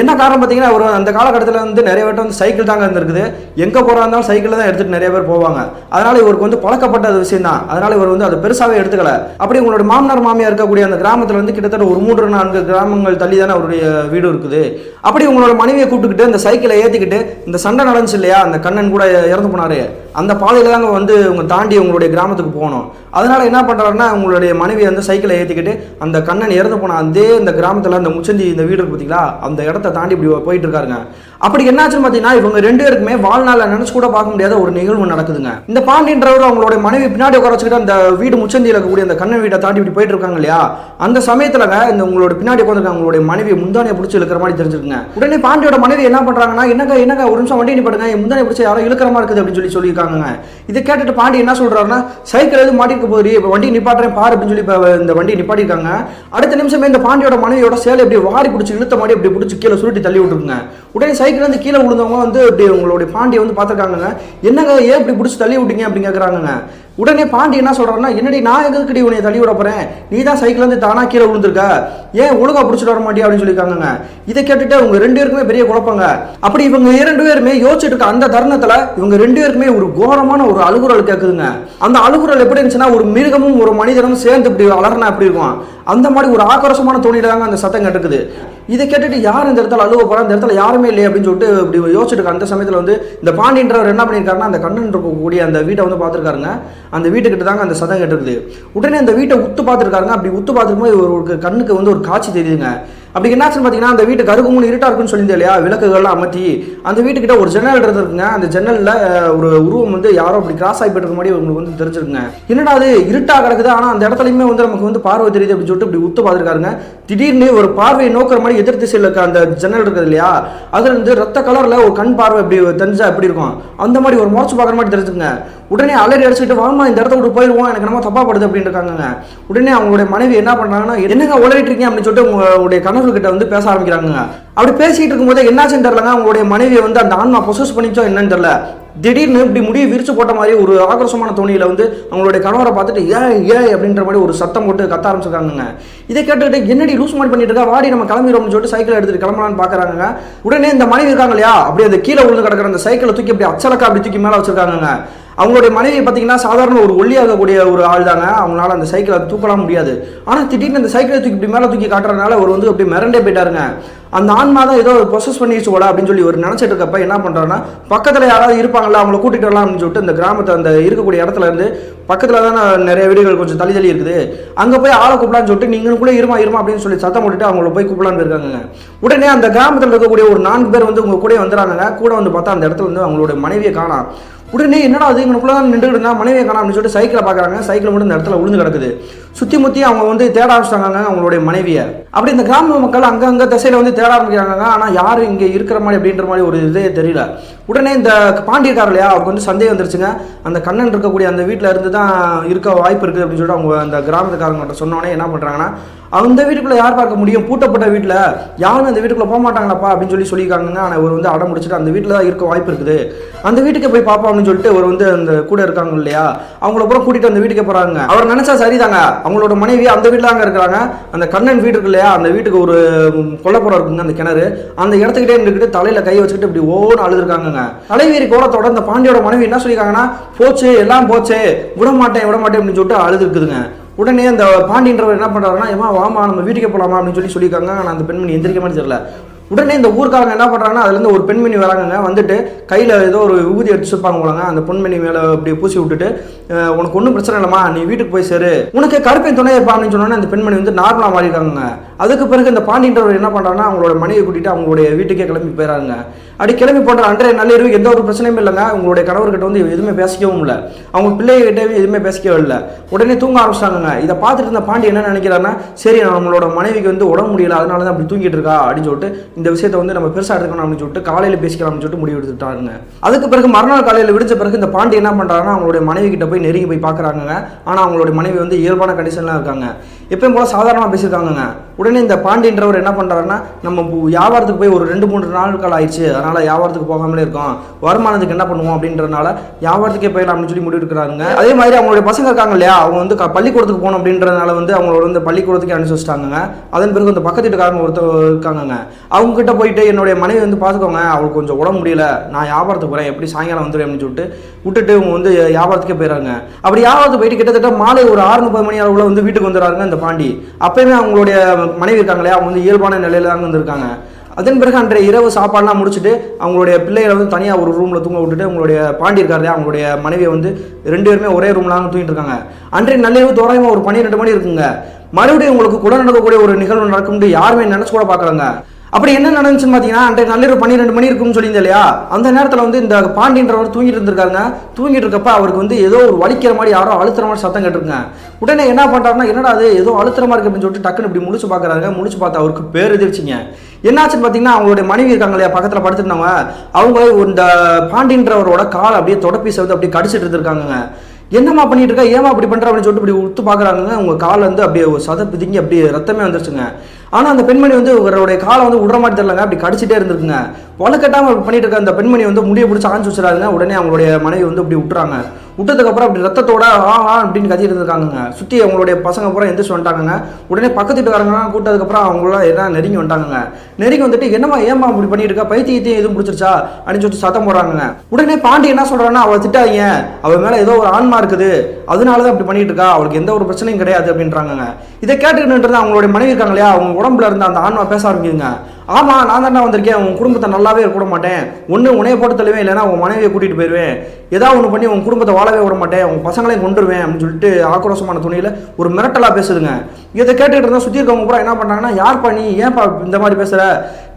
என்ன காரணம் பார்த்தீங்கன்னா ஒரு அந்த காலகட்டத்தில் வந்து நிறைய பேர் வந்து சைக்கிள் தாங்க இருந்திருக்குது. எங்கே போகிறா இருந்தாலும் சைக்கிளில் தான் எடுத்துகிட்டு நிறைய பேர் போவாங்க. அதனால் இவருக்கு வந்து பழக்கப்பட்ட விஷயம் தான். அதனால் இவர் வந்து அதை பெருசாகவே எடுத்துக்கல. அப்படி உங்களோட மாமனார் மாமியாக இருக்கக்கூடிய அந்த கிராமத்தில் வந்து கிட்டத்தட்ட ஒரு மூன்று நான்கு கிராமங்கள் தள்ளி தானே அவருடைய வீடு இருக்குது. அப்படி உங்களோட மனைவியை கூப்பிட்டுக்கிட்டு இந்த சைக்கிளை ஏற்றிக்கிட்டு இந்த சண்டை நடந்துச்சு இல்லையா? அந்த கண்ணன் கூட இறந்து போனாரு. அந்த பாதையில் தாங்க வந்து உங்க தாண்டி உங்களுடைய கிராமத்துக்கு போகணும். அதனால என்ன பண்ணுறாருன்னா உங்களுடைய மனைவி வந்து சைக்கிளை ஏற்றிக்கிட்டு அந்த கண்ணன் இறந்து போன அதே இந்த கிராமத்தில் அந்த முச்சந்தி இந்த வீடு இருக்கு பார்த்தீங்களா அந்த இடத்த தாண்டி இப்படி போயிட்டு இருக்காருங்க. அப்படி என்னாச்சுன்னு பார்த்தீங்கன்னா இவங்க ரெண்டு பேருக்குமே வாழ்நாளில் நினைச்சு கூட பார்க்க முடியாத ஒரு நிகழ்வு நடக்குதுங்க. இந்த பாண்டியன்றவர் அவங்களோட மனைவி பின்னாடி உட்கார வச்சுக்கிட்டு அந்த வீடு முச்சந்தியில் இருக்கக்கூடிய அந்த கண்ணன் வீட்டை தாண்டி இப்படி போயிட்டு இருக்காங்க இல்லையா? அந்த சமயத்துலங்க இந்த உங்களோட பின்னாடி உட்காந்துருக்காங்க அவங்களுடைய மனைவி முந்தானியை பிடிச்சி இழுக்கிற மாதிரி தெரிஞ்சிருக்குங்க. உடனே பாண்டியோட மனைவி என்ன பண்றாங்கன்னா என்னங்க என்னங்க ஒரு நிமிஷம் வண்டி நிப்பாடுங்க என் பிடிச்சி யாரோ இழுக்கிற மாதிரி இருக்குது அப்படின்னு சொல்லி சொல்லியிருக்காங்க இதை கேட்டுட்டு பாண்டி என்ன சொல்றாருன்னா சைக்கிள் எதுவும் மாட்டிக்க போதிரி இப்போ வண்டி நிப்பாட்டுறேன். பாரு அப்படின்னு சொல்லி இப்போ இந்த வண்டி நிப்பாட்டிருக்காங்க அடுத்த நிமிஷமே இந்த பாண்டியோட மனைவியோட சேலை இப்படி வாரி பிடிச்சி இழுத்த மாதிரி இப்படி பிடிச்சி கீழே சுருட்டி தள்ளி விட்டுருங்க உடனே பைக்லேருந்து கீழே விழுந்தவங்க வந்து இப்படி உங்களுடைய பாண்டியை வந்து பார்த்துருக்காங்க என்னங்க ஏன் இப்படி பிடிச்சி தள்ளி விட்டீங்க அப்படின்னு கேட்குறாங்கங்க உடனே பாண்டி என்ன சொல்றாருன்னா என்னடி நான் எதுக்கடி உன்னை தள்ளி விட போறேன்? நீ தான் சைக்கிள் வந்து கீழே விழுந்திருக்க. ஏன் ஒழுங்கா பிடிச்சிட்டு வர மாட்டியா? அப்படின்னு சொல்லியிருக்காங்க இதை கேட்டுட்டு உங்க ரெண்டு பேருக்குமே பெரிய குழப்பங்க. அப்படி இவங்க இரண்டு பேருமே யோசிச்சுட்டு இருக்க அந்த தருணத்துல இவங்க ரெண்டு பேருக்குமே ஒரு கோரமான ஒரு அழுகுரல் கேட்குதுங்க அந்த அழுகுரல் எப்படி இருந்துச்சுன்னா ஒரு மிருகமும் ஒரு மனிதனும் சேர்ந்து இப்படி அலறனா எப்படி இருக்கும்? அந்த மாதிரி ஒரு ஆக்ரோஷமான தோணியில் தாங்க அந்த சத்தம் கேட்டுக்குது இதை கேட்டுட்டு யார் இந்த இடத்துல அழுவ போறா? இந்த இடத்துல யாருமே இல்லை அப்படின்னு சொல்லிட்டு இப்படி யோசிச்சுட்டு அந்த சமயத்தில் வந்து இந்த பாண்டியன்றவர் என்ன பண்ணியிருக்காருன்னா அந்த கண்ணன் இருக்கக்கூடிய அந்த வீட்டை வந்து பார்த்துருக்காருங்க. அந்த வீட்டுக்கிட்ட தாங்க அந்த சதம் கேட்டிருக்குது. உடனே அந்த வீட்டை உத்து பார்த்துருக்காருங்க. அப்படி உத்து பார்த்துருக்கும்போது ஒரு ஒரு கண்ணுக்கு வந்து ஒரு காட்சி தெரியுதுங்க. அப்படி என்னாச்சுன்னு பார்த்தீங்கன்னா அந்த வீட்டு கருக்கு மூணு இருட்டா இருக்குன்னு சொல்லியிருந்தேன் இல்லையா? விளக்குகள்லாம் அமர்த்தி அந்த வீட்டுக்கிட்ட ஒரு ஜன்னல் இருந்திருக்குங்க அந்த ஜன்னலில் ஒரு உருவம் வந்து யாரோ அப்படி கிராஸ் ஆகி போயிருக்க மாதிரி உங்களுக்கு வந்து தெரிஞ்சிருக்குங்க. என்னடா அது? இருட்டா கிடக்குது? ஆனால் அந்த இடத்துலையுமே வந்து நமக்கு வந்து பார்வை தெரியுது அப்படின்னு சொல்லிட்டு இப்படி உத்து பார்த்துருக்காருங்க. திடீர்னு ஒரு பார்வையை நோக்கிற மாதிரி எதிர் திசையில் இருக்க அந்த ஜன்னல் இருக்குது இல்லையா? அதுல இருந்து ரத்த கலரில் ஒரு கண் பார்வை இப்படி தெரிஞ்சா எப்படி இருக்கும்? அந்த மாதிரி ஒரு முறைச்சு பார்க்குற மாதிரி தெரிஞ்சுங்க உடனே அலறி அடிச்சுட்டு வாமா இந்த இடத்த விட்டு போயிடுவோம். எனக்கு நம்ம தப்பா படுது அப்படின்னு இருக்காங்க உடனே அவங்களுடைய மனைவி என்ன பண்றாங்கன்னா என்னங்க உளறிட்டு இருக்கீங்க? அப்படின்னு சொல்லிட்டு உங்களுடைய கணவர் கிட்ட வந்து பேச ஆரம்பிக்கிறாங்க அப்படி பேசிட்டு இருக்கும்போது என்னாச்சுன்னு தெரியலங்க. அவங்களுடைய மனைவியை வந்து அந்த ஆன்மா பொசஸ் பண்ணிச்சோ என்னன்னு தெரியல. திடீர்னு இப்படி முடிய விரிச்சு போட்ட மாதிரி ஒரு ஆக்ரோஷமான தோணியில வந்து அவங்களுடைய கணவரை பார்த்துட்டு ஏ ஏ அப்படின்ற மாதிரி ஒரு சத்தம் போட்டு கத்த ஆரம்பிச்சிருக்காங்க இதை கேட்டுக்கிட்டு என்னடி லூஸ் மாதிரி பண்ணிட்டு இருக்கா? வாடி நம்ம கிளம்பிடும்னு சொல்லிட்டு சைக்கிள் எடுத்துட்டு கிளம்பலான்னு பாக்குறாங்க உடனே இந்த மனைவி இருக்காங்க இல்லையா? அப்படி அந்த கீழே விழுந்து கிடக்கிற அந்த சைக்கிளை தூக்கி அப்படி அச்சலக்கா அப்படி தூக்கி மேலே வச்சிருக்காங்க அவங்களுடைய மனைவி பார்த்தீங்கன்னா சாதாரண ஒரு ஒல்லியாகக்கூடிய ஒரு ஆள் தாங்க அவங்களால அந்த சைக்கிளை தூக்கலாம் முடியாது. ஆனால் திடீர்னு அந்த சைக்கிளை தூக்கி இப்படி மேலே தூக்கி காட்டுறதுனால அவர் வந்து அப்படி மிரண்டே போயிட்டாருங்க. அந்த ஆன்மா தான் ஏதோ ப்ரொசஸ் பண்ணிடுச்சு போல அப்படின்னு சொல்லி ஒரு நினச்சிட்டு இருக்கப்ப என்ன பண்ணுறாருன்னா பக்கத்தில் யாராவது இருப்பாங்களா அவங்கள கூட்டிகிட்டு வரலாம் அப்படின்னு சொல்லிட்டு இந்த கிராமத்தை அந்த இருக்கக்கூடிய இடத்துல இருந்து பக்கத்தில் தான் நிறைய வீடுகள் கொஞ்சம் தள்ளி தள்ளி இருக்குது. அங்கே போய் ஆளை கூப்பிடலான்னு சொல்லிட்டு நீங்களும் கூட இருமா இருமா அப்படின்னு சொல்லி சத்தம் போட்டுட்டு அவங்கள போய் கூப்பிடலான்னு இருக்காங்க உடனே அந்த கிராமத்தில் இருக்கக்கூடிய ஒரு நான்கு பேர் வந்து உங்க கூட வந்துடுறாங்க கூட வந்து பார்த்தா அந்த இடத்துல வந்து அவங்களோட மனைவியை காணாம் உடனே என்னடா அது இங்கனுக்குள்ள தான் நின்றுட்டு இருந்தா மனைவியை காணாம அப்படின்னு சொல்லிட்டு சைக்கிளை பார்க்குறாங்க. சைக்கிள் மட்டும் இந்த இடத்துல விழுந்து கிடக்குது. சுற்றி முற்றி அவங்க வந்து தேட ஆரம்பிச்சிட்டாங்க அவங்களுடைய மனைவியை. அப்படி இந்த கிராம மக்கள் அங்கங்கே திசையில் வந்து தேட ஆரம்பிக்கிறாங்க ஆனால் யார் இங்கே இருக்கிற மாதிரி அப்படின்ற மாதிரி ஒரு இதே தெரியல. உடனே இந்த பாண்டியக்காரர் இல்லையா அவருக்கு வந்து சந்தேகம் வந்துருச்சுங்க. அந்த கண்ணன் இருக்கக்கூடிய அந்த வீட்டில் இருந்து தான் இருக்க வாய்ப்பு இருக்குது அப்படின்னு சொல்லிட்டு அவங்க அந்த கிராமத்துக்காரங்கள்ட்ட சொன்னோடனே என்ன பண்ணுறாங்கன்னா அந்த வீட்டுக்குள்ளே யார் பார்க்க முடியும்? பூட்டப்பட்ட வீட்டில். யாரும் அந்த வீட்டுக்குள்ளே போக மாட்டாங்களாப்பா அப்படின்னு சொல்லி சொல்லியிருக்காங்க ஆனால் இவர் வந்து அடம் முடிச்சுட்டு அந்த வீட்டில் தான் இருக்க வாய்ப்பு இருக்குது. அந்த வீட்டுக்கு போய் பார்ப்போம் அப்படின்னு சொல்லிட்டு ஒரு வந்து அந்த கூட இருக்காங்க இல்லையா? அவங்கள பூரா கூட்டிகிட்டு அந்த வீட்டுக்கு போகிறாங்க அவர் நினச்சா சரிதாங்க. அவங்களோட மனைவி அந்த வீட்டில் அங்கே இருக்கிறாங்க. அந்த கண்ணன் வீடு இருக்கு இல்லையா? அந்த வீட்டுக்கு ஒரு கொல்லப்புறம் இருக்குங்க அந்த கிணறு. அந்த இடத்துக்கிட்டே இருந்துக்கிட்டு தலையில் கை வச்சுக்கிட்டு இப்படி ஓன்னு அழுதுருக்காங்க தலைவீரி கோலத்தோட அந்த பாண்டியோட மனைவி என்ன சொல்லியிருக்காங்கன்னா போச்சு எல்லாம் போச்சு. விட மாட்டேன் விட மாட்டேன் அப்படின்னு சொல்லிட்டு அழுது இருக்குதுங்க உடனே அந்த பாண்டின்றவர் என்ன பண்ணுறாருன்னா ஏமா வாமா நம்ம வீட்டுக்கு போகலாமா அப்படின்னு சொல்லி சொல்லியிருக்காங்க. ஆனால் அந்த பெண்மணி எந்திரிக்க மாதிரி தெரியல. உடனே இந்த ஊருக்காரங்க என்ன பண்ணுறாங்கன்னா அதுலேருந்து ஒரு பெண்மணி வராங்கங்க. வந்துட்டு கையில் ஏதோ ஒரு விபூதி எடுத்து வச்சுப்பாங்க போலாங்க. அந்த பெண்மணி மேலே அப்படி பூசி விட்டுட்டு உனக்கு ஒன்றும் பிரச்சனை இல்லைம்மா. நீ வீட்டுக்கு போய் சேரு. உனக்கு கருப்பை துணை இருப்பா அப்படின்னு சொன்னோன்னே அந்த பெண்மணி வந்து நார்மலாக மாறிடுறாங்க அதுக்கு பிறகு இந்த பாண்டின்றவர் என்ன பண்ணுறாங்கன்னா அவங்களோட மனைவியை கூட்டிட்டு அவங்களுடைய வீட்டுக்கே கிளம்பி போயிடறாங்க அப்படி கிளம்பி போன்ற அன்றைய நள்ளிரவு எந்த ஒரு பிரச்சனையும் இல்லைங்க. அவங்களுடைய கணவர்கிட்ட வந்து எதுவுமே பேசிக்கவும் இல்லை. அவங்க பிள்ளைகிட்டே எதுவுமே பேசிக்கவே இல்லை. உடனே தூங்க ஆரம்பிச்சிட்டாங்க இதை பார்த்துட்டு இருந்த பாண்டி என்ன நினைக்கிறாங்கன்னா சரி நம்மளோட மனைவிக்கு வந்து உடம்பு முடியல அதனால தான் அப்படி தூங்கிட்டு இருக்கா அப்படின்னு சொல்லிட்டு இந்த விஷயத்தை வந்து நம்ம பெருசாக எடுக்கணும் அப்படின்னு சொல்லிட்டு காலையில் பேசிக்கலாம் சொல்லிட்டு முடிவு எடுத்துட்டாங்க அதுக்கு பிறகு மறுநாள் காலையில் விடிச்ச பிறகு இந்த பாண்டி என்ன பண்ணுறாங்கன்னா அவங்களுடைய மனைவி கிட்ட போய் நெருங்கி போய் பார்க்குறாங்க ஆனால் அவங்களுடைய மனைவி வந்து இயல்பான கண்டிஷன்லாம் இருக்காங்க. எப்பயும் போல சாதாரணமாக பேசியிருக்காங்கங்க. உடனே இந்த பாண்டியன்றவர் என்ன பண்ணுறாருன்னா நம்ம வியாபாரத்துக்கு போய் ஒரு ரெண்டு மூன்று நாட்கள் ஆயிடுச்சு. அதனால் வியாபாரத்துக்கு போகாமலே இருக்கோம். வருமானத்துக்கு என்ன பண்ணுவோம் அப்படின்றனால வியாபாரத்துக்கே போயிடலாம் அப்படின்னு சொல்லி முடிவு அதே மாதிரி அவங்களுடைய பசங்க இருக்காங்க இல்லையா? அவங்க வந்து பள்ளிக்கூடத்துக்கு போகணும் அப்படின்றதுனால வந்து அவங்களோட வந்து பள்ளிக்கூடத்துக்கு அனுப்பிச்சி வச்சிட்டாங்க அதன் பிறகு இந்த பக்கத்து வீட்டுக்காரங்க ஒருத்தர் இருக்காங்கங்க. அவங்க கிட்ட போயிட்டு என்னுடைய மனைவி வந்து பார்த்துக்கோங்க அவளுக்கு கொஞ்சம் உடம்பு முடியல. நான் வியாபாரத்துக்கு போகிறேன் எப்படி சாயங்காலம் வந்துடுவேன் அப்படின்னு சொல்லிட்டு விட்டுட்டு இவங்க வந்து வியாபாரத்துக்கே போயிடறாங்க. அப்படி வியாபாரத்துக்கு போயிட்டு கிட்டத்தட்ட மாலை ஒரு ஆறு முப்பது மணி அளவுல வந்து வீட்டுக்கு வந்துடுறாங்க இந்த பாண்டி அப்பயுமே அவங்களுடைய மனைவி இருக்காங்களே அவங்க வந்து இயல்பான நிலையில தாங்க வந்திருக்காங்க. அதன் பிறகு அன்றைய இரவு சாப்பாடுலாம் முடிச்சுட்டு அவங்களுடைய பிள்ளைகளை வந்து தனியாக ஒரு ரூமில் தூங்க விட்டுட்டு அவங்களுடைய பாண்டி இருக்காரு இல்லையா, அவங்களுடைய மனைவியை வந்து ரெண்டு பேருமே ஒரே ரூம்ல தான் தூங்கிட்டு இருக்காங்க. அன்றைய நள்ளிரவு தோராயமாக ஒரு பன்னிரெண்டு மணி இருக்குங்க. மறுபடியும் உங்களுக்கு கூட நடக்கக்கூடிய ஒரு நிகழ்வு நடக்கும்னு யாருமே நினச்சி கூட பார்க்கலங்க. அப்படி என்ன நடந்துச்சுன்னு பார்த்தீங்கன்னா அன்றைய நள்ளிரவு பன்னிரெண்டு மணி இருக்கும்னு சொல்லியிருந்தேன் இல்லையா? அந்த நேரத்தில் வந்து இந்த பாண்டின்றவர் தூங்கிட்டு இருந்திருக்காருங்க. தூங்கிட்டு இருக்கப்ப அவருக்கு வந்து ஏதோ ஒரு வலிக்கிற மாதிரி யாரோ அழுத்துற மாதிரி சத்தம் கேட்டிருக்குங்க. உடனே என்ன பண்ணுறாருன்னா என்னடா அது ஏதோ அழுத்துற மாதிரி இருக்கு அப்படின்னு சொல்லிட்டு டக்குன்னு இப்படி முடிச்சு பார்க்குறாங்க முடிச்சு பார்த்தா அவருக்கு பேர் எதிர்ச்சிங்க. என்னாச்சுன்னு பார்த்தீங்கன்னா அவங்களுடைய மனைவி இருக்காங்க இல்லையா பக்கத்தில் படுத்துருந்தவங்க அவங்க இந்த பாண்டின்றவரோட கால் அப்படியே தொடப்பீசை வந்து அப்படியே கடிச்சிட்டு இருந்திருக்காங்க என்னம்மா பண்ணிட்டு இருக்கா ஏமா அப்படி பண்ற? அப்படின்னு சொல்லிட்டு இப்படி உத்து பார்க்குறாங்க உங்க காலை வந்து அப்படியே ஒரு சத பிதுங்கி அப்படியே ரத்தமே வந்துருச்சுங்க. ஆனால் அந்த பெண்மணி வந்து இவருடைய காலை வந்து விடுற மாதிரி தெரியலங்க. அப்படி கடிச்சிட்டே இருந்திருக்குங்க. வழக்கட்டாம பண்ணிட்டு இருக்க அந்த பெண்மணி வந்து முடிய பிடிச்சி ஆஞ்சு வச்சுறாங்க உடனே அவங்களுடைய மனைவி வந்து இப்படி விட்டுறாங்க விட்டதுக்கப்புறம் அப்படி ரத்தத்தோட ஆ ஆ அப்படின்னு கத்திட்டு இருக்காங்க சுற்றி அவங்களுடைய பசங்க பூரா எந்திரிச்சு வந்துட்டாங்க உடனே பக்கத்து வீட்டுக்காரங்களாம் கூட்டதுக்கப்புறம் அவங்களாம் எல்லாம் நெருங்கி வந்துட்டாங்க நெருங்கி வந்துட்டு என்னம்மா ஏம்மா இப்படி பண்ணிட்டு இருக்கா பைத்தியத்தையும் எதுவும் பிடிச்சிருச்சா? அப்படின்னு சொல்லிட்டு சத்தம் போடுறாங்க உடனே பாண்டி என்ன சொல்றான்னா அவளை திட்டாதீங்க. அவள் மேல ஏதோ ஒரு ஆன்மா இருக்குது. அதனால தான் அப்படி பண்ணிட்டு இருக்கா? அவளுக்கு எந்த ஒரு பிரச்சனையும் கிடையாது அப்படின்றாங்க இதை கேட்டுக்கிட்டு அவங்களுடைய மனைவி இருக்காங்க இல்லையா? அவங்க உடம்புல இருந்த அந்த ஆன்மா பேச ஆரம்பிக்குதுங்க. ஆமா நான் தானே வந்திருக்கேன். உன் குடும்பத்தை நல்லாவே இருக்க மாட்டேன். ஒன்று உனைய போட்டு தள்ளுவேன் இல்லைன்னா உன் மனைவியை கூட்டிட்டு போயிடுவேன் ஏதாவது ஒன்று பண்ணி உன் குடும்பத்தை வாழவே விட மாட்டேன். உன் பசங்களையும் கொண்டுருவேன் அப்படின்னு சொல்லிட்டு ஆக்ரோஷமான துணியில் ஒரு மிரட்டலாக பேசுதுங்க. இதை கேட்டுக்கிட்டு இருந்தால் சுற்றி இருக்கவங்க கூட என்ன பண்ணாங்கன்னா யார்ப்பா நீ? ஏன்ப்பா இந்த மாதிரி பேசுற?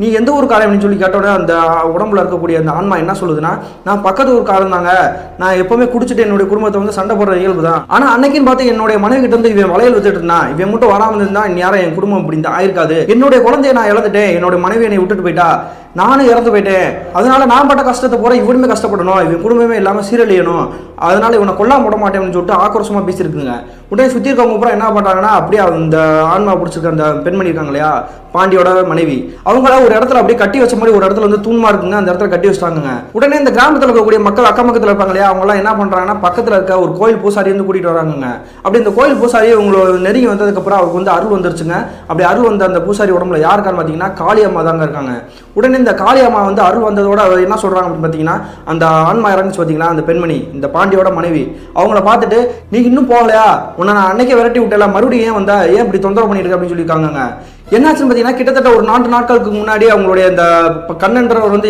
நீ எந்த ஊர் காரணம்னு சொல்லி கேட்டோட அந்த உடம்புல இருக்கக்கூடிய அந்த ஆன்மா என்ன சொல்லுதுன்னா நான் பக்கத்து ஊர் காரணம் தாங்க நான் எப்பவுமே குடிச்சிட்டு என்னுடைய குடும்பத்தை வந்து சண்டை போடுற இயல்பு தான் ஆனா அன்னைக்குன்னு பார்த்து என்னுடைய மனைவி கிட்ட இருந்து இவன் வளையல் வித்துட்டு இருந்தான். இவன் மட்டும் வராமல் இருந்தா யாரும் என் குடும்பம் இப்படி ஆயிருக்காது. என்னுடைய குழந்தைய நான் இழந்துட்டேன். என்னோட மனைவி என்னை விட்டுட்டு போயிட்டா. நானும் இறந்து போயிட்டேன். அதனால நான் பட்ட கஷ்டத்தை போற இவனுமே கஷ்டப்படணும். இவன் குடும்பமே இல்லாமல் சீரழியணும். அதனால இவனை கொல்லாம விட மாட்டேன்னு சொல்லிட்டு ஆக்ரோஷமா பேசியிருக்குங்க. உடனே சுற்றி இருக்கவங்க அப்புறம் என்ன பண்ணுறாங்கன்னா அப்படியே அந்த ஆன்மா பிடிச்சிருக்க அந்த பெண்மணி இருக்காங்க இல்லையா பாண்டியோட மனைவி. அவங்கள ஒரு இடத்துல அப்படியே கட்டி வச்ச மாதிரி ஒரு இடத்துல வந்து தூண்மா இருக்குங்க அந்த இடத்துல கட்டி வச்சிட்டாங்க உடனே இந்த கிராமத்தில் இருக்கக்கூடிய மக்கள் அக்கம் பக்கத்தில் இருப்பாங்க இல்லையா அவங்க எல்லாம் என்ன பண்றாங்கன்னா பக்கத்தில் இருக்க ஒரு கோயில் பூசாரி வந்து கூட்டிட்டு வராங்க அப்படி இந்த கோயில் பூசாரி உங்களோட நெருங்கி வந்ததுக்கு அப்புறம் அவருக்கு வந்து அருள் வந்துருச்சுங்க. அப்படி அருள் வந்த அந்த பூசாரி உடம்புல யாருக்கான்னு பார்த்தீங்கன்னா காளி அம்மா தாங்க இருக்காங்க. உடனே இந்த காளியம்மா வந்து அருள் வந்ததோட அவர் என்ன சொல்கிறாங்க அப்படின்னு பார்த்தீங்கன்னா அந்த ஆன்மா இறங்குச்சு பார்த்தீங்களா அந்த பெண்மணி இந்த பாண்டியோட மனைவி. அவங்கள பார்த்துட்டு நீ இன்னும் போகலையா? உன்னை நான் அன்னைக்கே விரட்டி விட்டல மறுபடியும் ஏன் வந்தா? ஏன் இப்படி தொந்தரவு பண்ணிட்டு அப்படின்னு சொல்லியிருக்காங்க என்னாச்சுன்னு பார்த்தீங்கன்னா கிட்டத்தட்ட ஒரு நான்கு நாட்களுக்கு முன்னாடி அவங்களுடைய அந்த கண்ணன்றவர் வந்து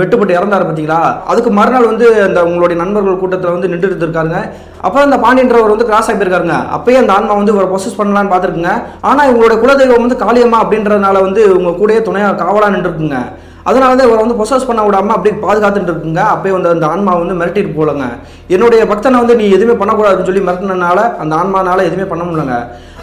வெட்டுப்பட்டு இறந்தாரு பார்த்தீங்களா அதுக்கு மறுநாள் வந்து அந்த உங்களுடைய நண்பர்கள் கூட்டத்தில் வந்து நின்று இருந்திருக்காருங்க. அப்புறம் அந்த பாண்டியன்றவர் வந்து கிராஸ் ஆகி போயிருக்காருங்க. அப்பயே அந்த ஆன்மா வந்து இவரை பொசஸ் பண்ணலான்னு பார்த்துருக்குங்க. ஆனால் இவங்களுடைய குலதெய்வம் வந்து காளியம்மா அப்படின்றதுனால வந்து உங்க கூடயே துணையாக காவலாக நின்றுருக்குங்க. அதனால தான் இவரை வந்து பொசஸ் பண்ண விடாம அப்படியே பாதுகாத்துட்டு இருக்குங்க. அப்பயே வந்து அந்த ஆன்மா வந்து மிரட்டிட்டு போலங்க என்னுடைய பக்தனை வந்து நீ எதுவுமே பண்ணக்கூடாதுன்னு சொல்லி மிரட்டினனால அந்த ஆன்மானால எதுவுமே பண்ண முடியலங்க.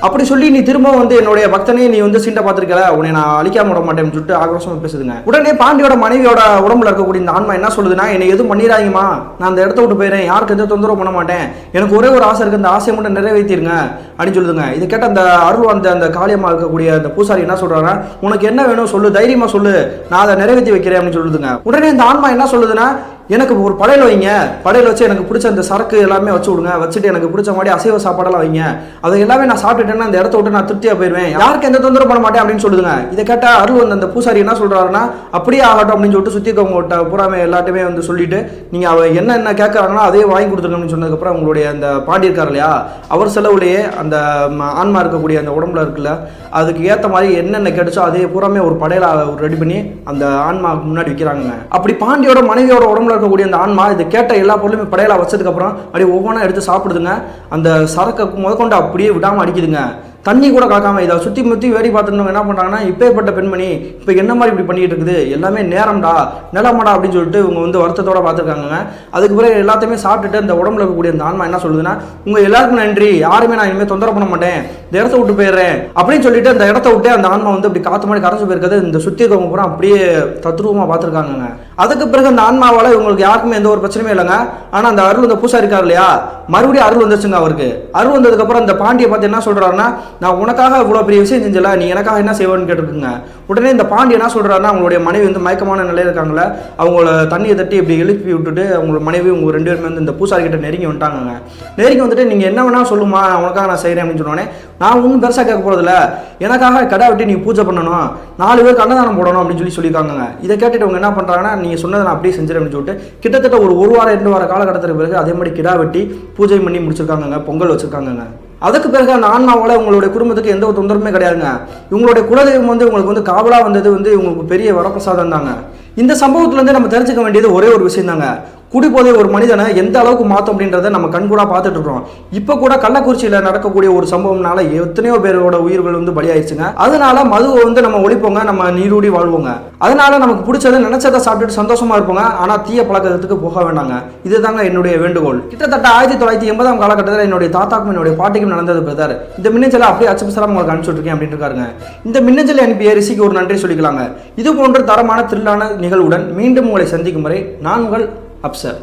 அப்படி சொல்லி நீ திரும்ப வந்து என்னுடைய பக்தனையே நீ வந்து சீண்டை பார்த்துருக்கல உன்னை நான் அழிக்காம விட மாட்டேன்னு சொல்லிட்டு ஆக்ரோஷமா பேசுதுங்க. உடனே பாண்டியோட மனைவியோட உடம்புல இருக்கக்கூடிய இந்த ஆன்மா என்ன சொல்லுதுன்னா என்னை எதுவும் பண்ணிடாதீங்கம்மா. நான் அந்த இடத்த விட்டு போயிடுறேன் யாருக்கு எந்த தொந்தரவு பண்ண மாட்டேன். எனக்கு ஒரே ஒரு ஆசை இருக்கு. அந்த ஆசையை மட்டும் நிறைவேற்றிருங்க. அப்படின்னு சொல்லுதுங்க. இது கேட்ட அந்த அருள் அந்த அந்த காளியம்மா இருக்கக்கூடிய அந்த பூசாரி என்ன சொல்றாங்கன்னா உனக்கு என்ன வேணும் சொல்லு தைரியமா சொல்லு. நான் அதை நிறைவேற்றி வைக்கிறேன். அப்படின்னு சொல்லுதுங்க. உடனே இந்த ஆன்மா என்ன சொல்லுதுன்னா எனக்கு ஒரு படையில் வைங்க. படையில் வச்சு எனக்கு பிடிச்ச அந்த சரக்கு எல்லாமே வச்சு விடுங்க. வச்சுட்டு எனக்கு பிடிச்ச மாதிரி அசைவ சாப்பாடெல்லாம் வைங்க. அதை எல்லாமே நான் சாப்பிட்டுட்டேன்னா அந்த இடத்த விட்டு நான் திருப்தியாக போயிடுவேன் யாருக்கு எந்த தொந்தரவு பண்ண மாட்டேன் அப்படின்னு சொல்லுதுங்க. இதை கேட்டால் அருள் வந்து அந்த பூசாரி என்ன சொல்கிறாருன்னா அப்படியே ஆகட்டும் அப்படின்னு சொல்லிட்டு சுற்றி இருக்கவங்க பூராமே எல்லாத்தையுமே வந்து சொல்லிட்டு நீங்கள் அவ என்ன என்ன கேட்குறாங்களோ அதே வாங்கி கொடுத்துருங்க அப்படின்னு சொன்னதுக்கப்புறம் உங்களுடைய அந்த பாண்டி இருக்கார் இல்லையா அவர் செலவுலேயே அந்த ஆன்மா இருக்கக்கூடிய அந்த உடம்புல இருக்குல்ல அதுக்கு ஏற்ற மாதிரி என்னென்ன கிடைச்சோ அதே பூராமே ஒரு படையில் ரெடி பண்ணி அந்த ஆன்மாவுக்கு முன்னாடி வைக்கிறாங்க அப்படி பாண்டியோட மனைவியோட உடம்புல இருக்கக்கூடிய அந்த ஆன்மா இதை கேட்ட எல்லா பொருளுமே படையலாக வச்சதுக்கப்புறம் அப்படியே ஒவ்வொன்றா எடுத்து சாப்பிடுதுங்க. அந்த சரக்கை முதற்கொண்டு அப்படியே விடாம அடிக்குதுங்க. தண்ணி கூட காக்காம இதை சுற்றி முற்றி வேடி பார்த்துருந்தவங்க என்ன பண்ணுறாங்கன்னா இப்பேற்பட்ட பெண்மணி இப்போ என்ன மாதிரி இப்படி பண்ணிட்டு இருக்குது? எல்லாமே நேரம்டா நிலமடா அப்படின்னு சொல்லிட்டு இவங்க வந்து வருத்தத்தோட பார்த்துருக்காங்க அதுக்கு பிறகு எல்லாத்தையுமே சாப்பிட்டுட்டு அந்த உடம்புல இருக்கக்கூடிய அந்த ஆன்மா என்ன சொல்லுதுன்னா உங்கள் எல்லாருக்கும் நன்றி. யாருமே நான் இனிமேல் தொந்தரவு பண்ண மாட்டேன். இந்த இடத்த விட்டு போயிடுறேன். அப்படின்னு சொல்லிட்டு அந்த இடத்த விட்டு அந்த ஆன்மா வந்து அப்படி காற்று மாதிரி கரைச்சி போயிருக்கிறது இந்த சுற்றி இருக்கவங்க பூரா அப்படியே தத்ரூபமாக பார்த்துருக்காங்க அதுக்கு பிறகு அந்த ஆன்மாவால் இவங்களுக்கு யாருக்குமே எந்த ஒரு பிரச்சனையும் இல்லைங்க. ஆனால் அந்த அருள் அந்த பூசா இருக்கார் இல்லையா? மறுபடியும் அருள் வந்துருச்சுங்க அவருக்கு. அருள் வந்ததுக்கப்புறம் அந்த பாண்டியை பார்த்து என்ன சொல்கிறாருன்னா நான் உனக்காக இவ்வளோ பெரிய விஷயம் செஞ்சல நீ எனக்காக என்ன செய்வேன்னு கேட்டிருக்குங்க உடனே இந்த பாண்டி என்ன சொல்கிறாருன்னா அவங்களுடைய மனைவி வந்து மயக்கமான நிலையில் இருக்காங்களே அவங்கள தண்ணியை தட்டி இப்படி எழுப்பி விட்டுட்டு அவங்களோட மனைவி உங்க ரெண்டு பேருமே வந்து இந்த பூசாரி கிட்ட நெருங்கி வந்துட்டாங்க நெருங்கி வந்துட்டு நீங்கள் என்ன வேணா சொல்லுமா நான் உனக்காக நான் செய்கிறேன் அப்படின்னு சொன்னோடனே நான் ஒன்றும் பெருசாக கேட்க போகிறதில்ல எனக்காக கடை வெட்டி நீ பூஜை பண்ணணும். நாலு பேருக்கு அன்னதானம் போடணும் அப்படின்னு சொல்லி சொல்லியிருக்காங்க இதை கேட்டுட்டு அவங்க என்ன பண்ணுறாங்கன்னா நீங்கள் சொன்னதை நான் அப்படியே செஞ்சிடறேன் அப்படின்னு சொல்லிட்டு கிட்டத்தட்ட ஒரு ஒரு வாரம் ரெண்டு வார காலகட்டத்துக்கு பிறகு அதே மாதிரி கிடா வெட்டி பூஜை பண்ணி முடிச்சிருக்காங்கங்க பொங்கல் வச்சிருக்காங்கங்க. அதுக்கு பிறகு அந்த ஆன்மாவோட உங்களுடைய குடும்பத்துக்கு எந்த ஒரு தொந்தரவுமே கிடையாதுங்க. இவங்களுடைய குலதெய்வம் வந்து உங்களுக்கு வந்து காவலா வந்தது வந்து இவங்களுக்கு பெரிய வரப்பிரசாதம் தாங்க இந்த சம்பவத்துலேருந்து நம்ம தெரிஞ்சுக்க வேண்டியது ஒரே ஒரு விஷயம் தாங்க குடிபோதை ஒரு மனிதனை எந்த அளவுக்கு மாற்றும் அப்படின்றத நம்ம கண்கூடாக பார்த்துட்டு இருக்கோம் இப்போ கூட கள்ளக்குறிச்சியில் நடக்கக்கூடிய ஒரு சம்பவம்னால எத்தனையோ பேரோட உயிர்கள் வந்து பலியாயிடுச்சுங்க. அதனால மதுவை வந்து நம்ம ஒழிப்போங்க நம்ம நீரூடி வாழ்வோங்க. அதனால நமக்கு பிடிச்சதை நினைச்சதை சாப்பிட்டுட்டு சந்தோஷமா இருப்போங்க. ஆனா தீய பழக்கத்துக்கு போக வேண்டாங்க. இதுதாங்க என்னுடைய வேண்டுகோள். கிட்டத்தட்ட ஆயிரத்தி தொள்ளாயிரத்தி எண்பதாம் காலகட்டத்தில் என்னுடைய தாத்தாக்கும் என்னுடைய பாட்டிக்கும் நடந்தது பிரதர் இந்த மின்னஞ்சலை அப்படியே அச்சபிசலாம் உங்களுக்கு அனுப்பிச்சுட்ருக்கேன் அப்படின்னு இருக்காருங்க. இந்த மின்னஞ்சலை அனுப்பிய ரிஷிக்கு ஒரு நன்றி சொல்லிக்கலாங்க. இது போன்ற தரமான த்ரில்லான நிகழ்வுடன் மீண்டும் உங்களை சந்திக்கும் வரை நான் உங்கள் அப்சர்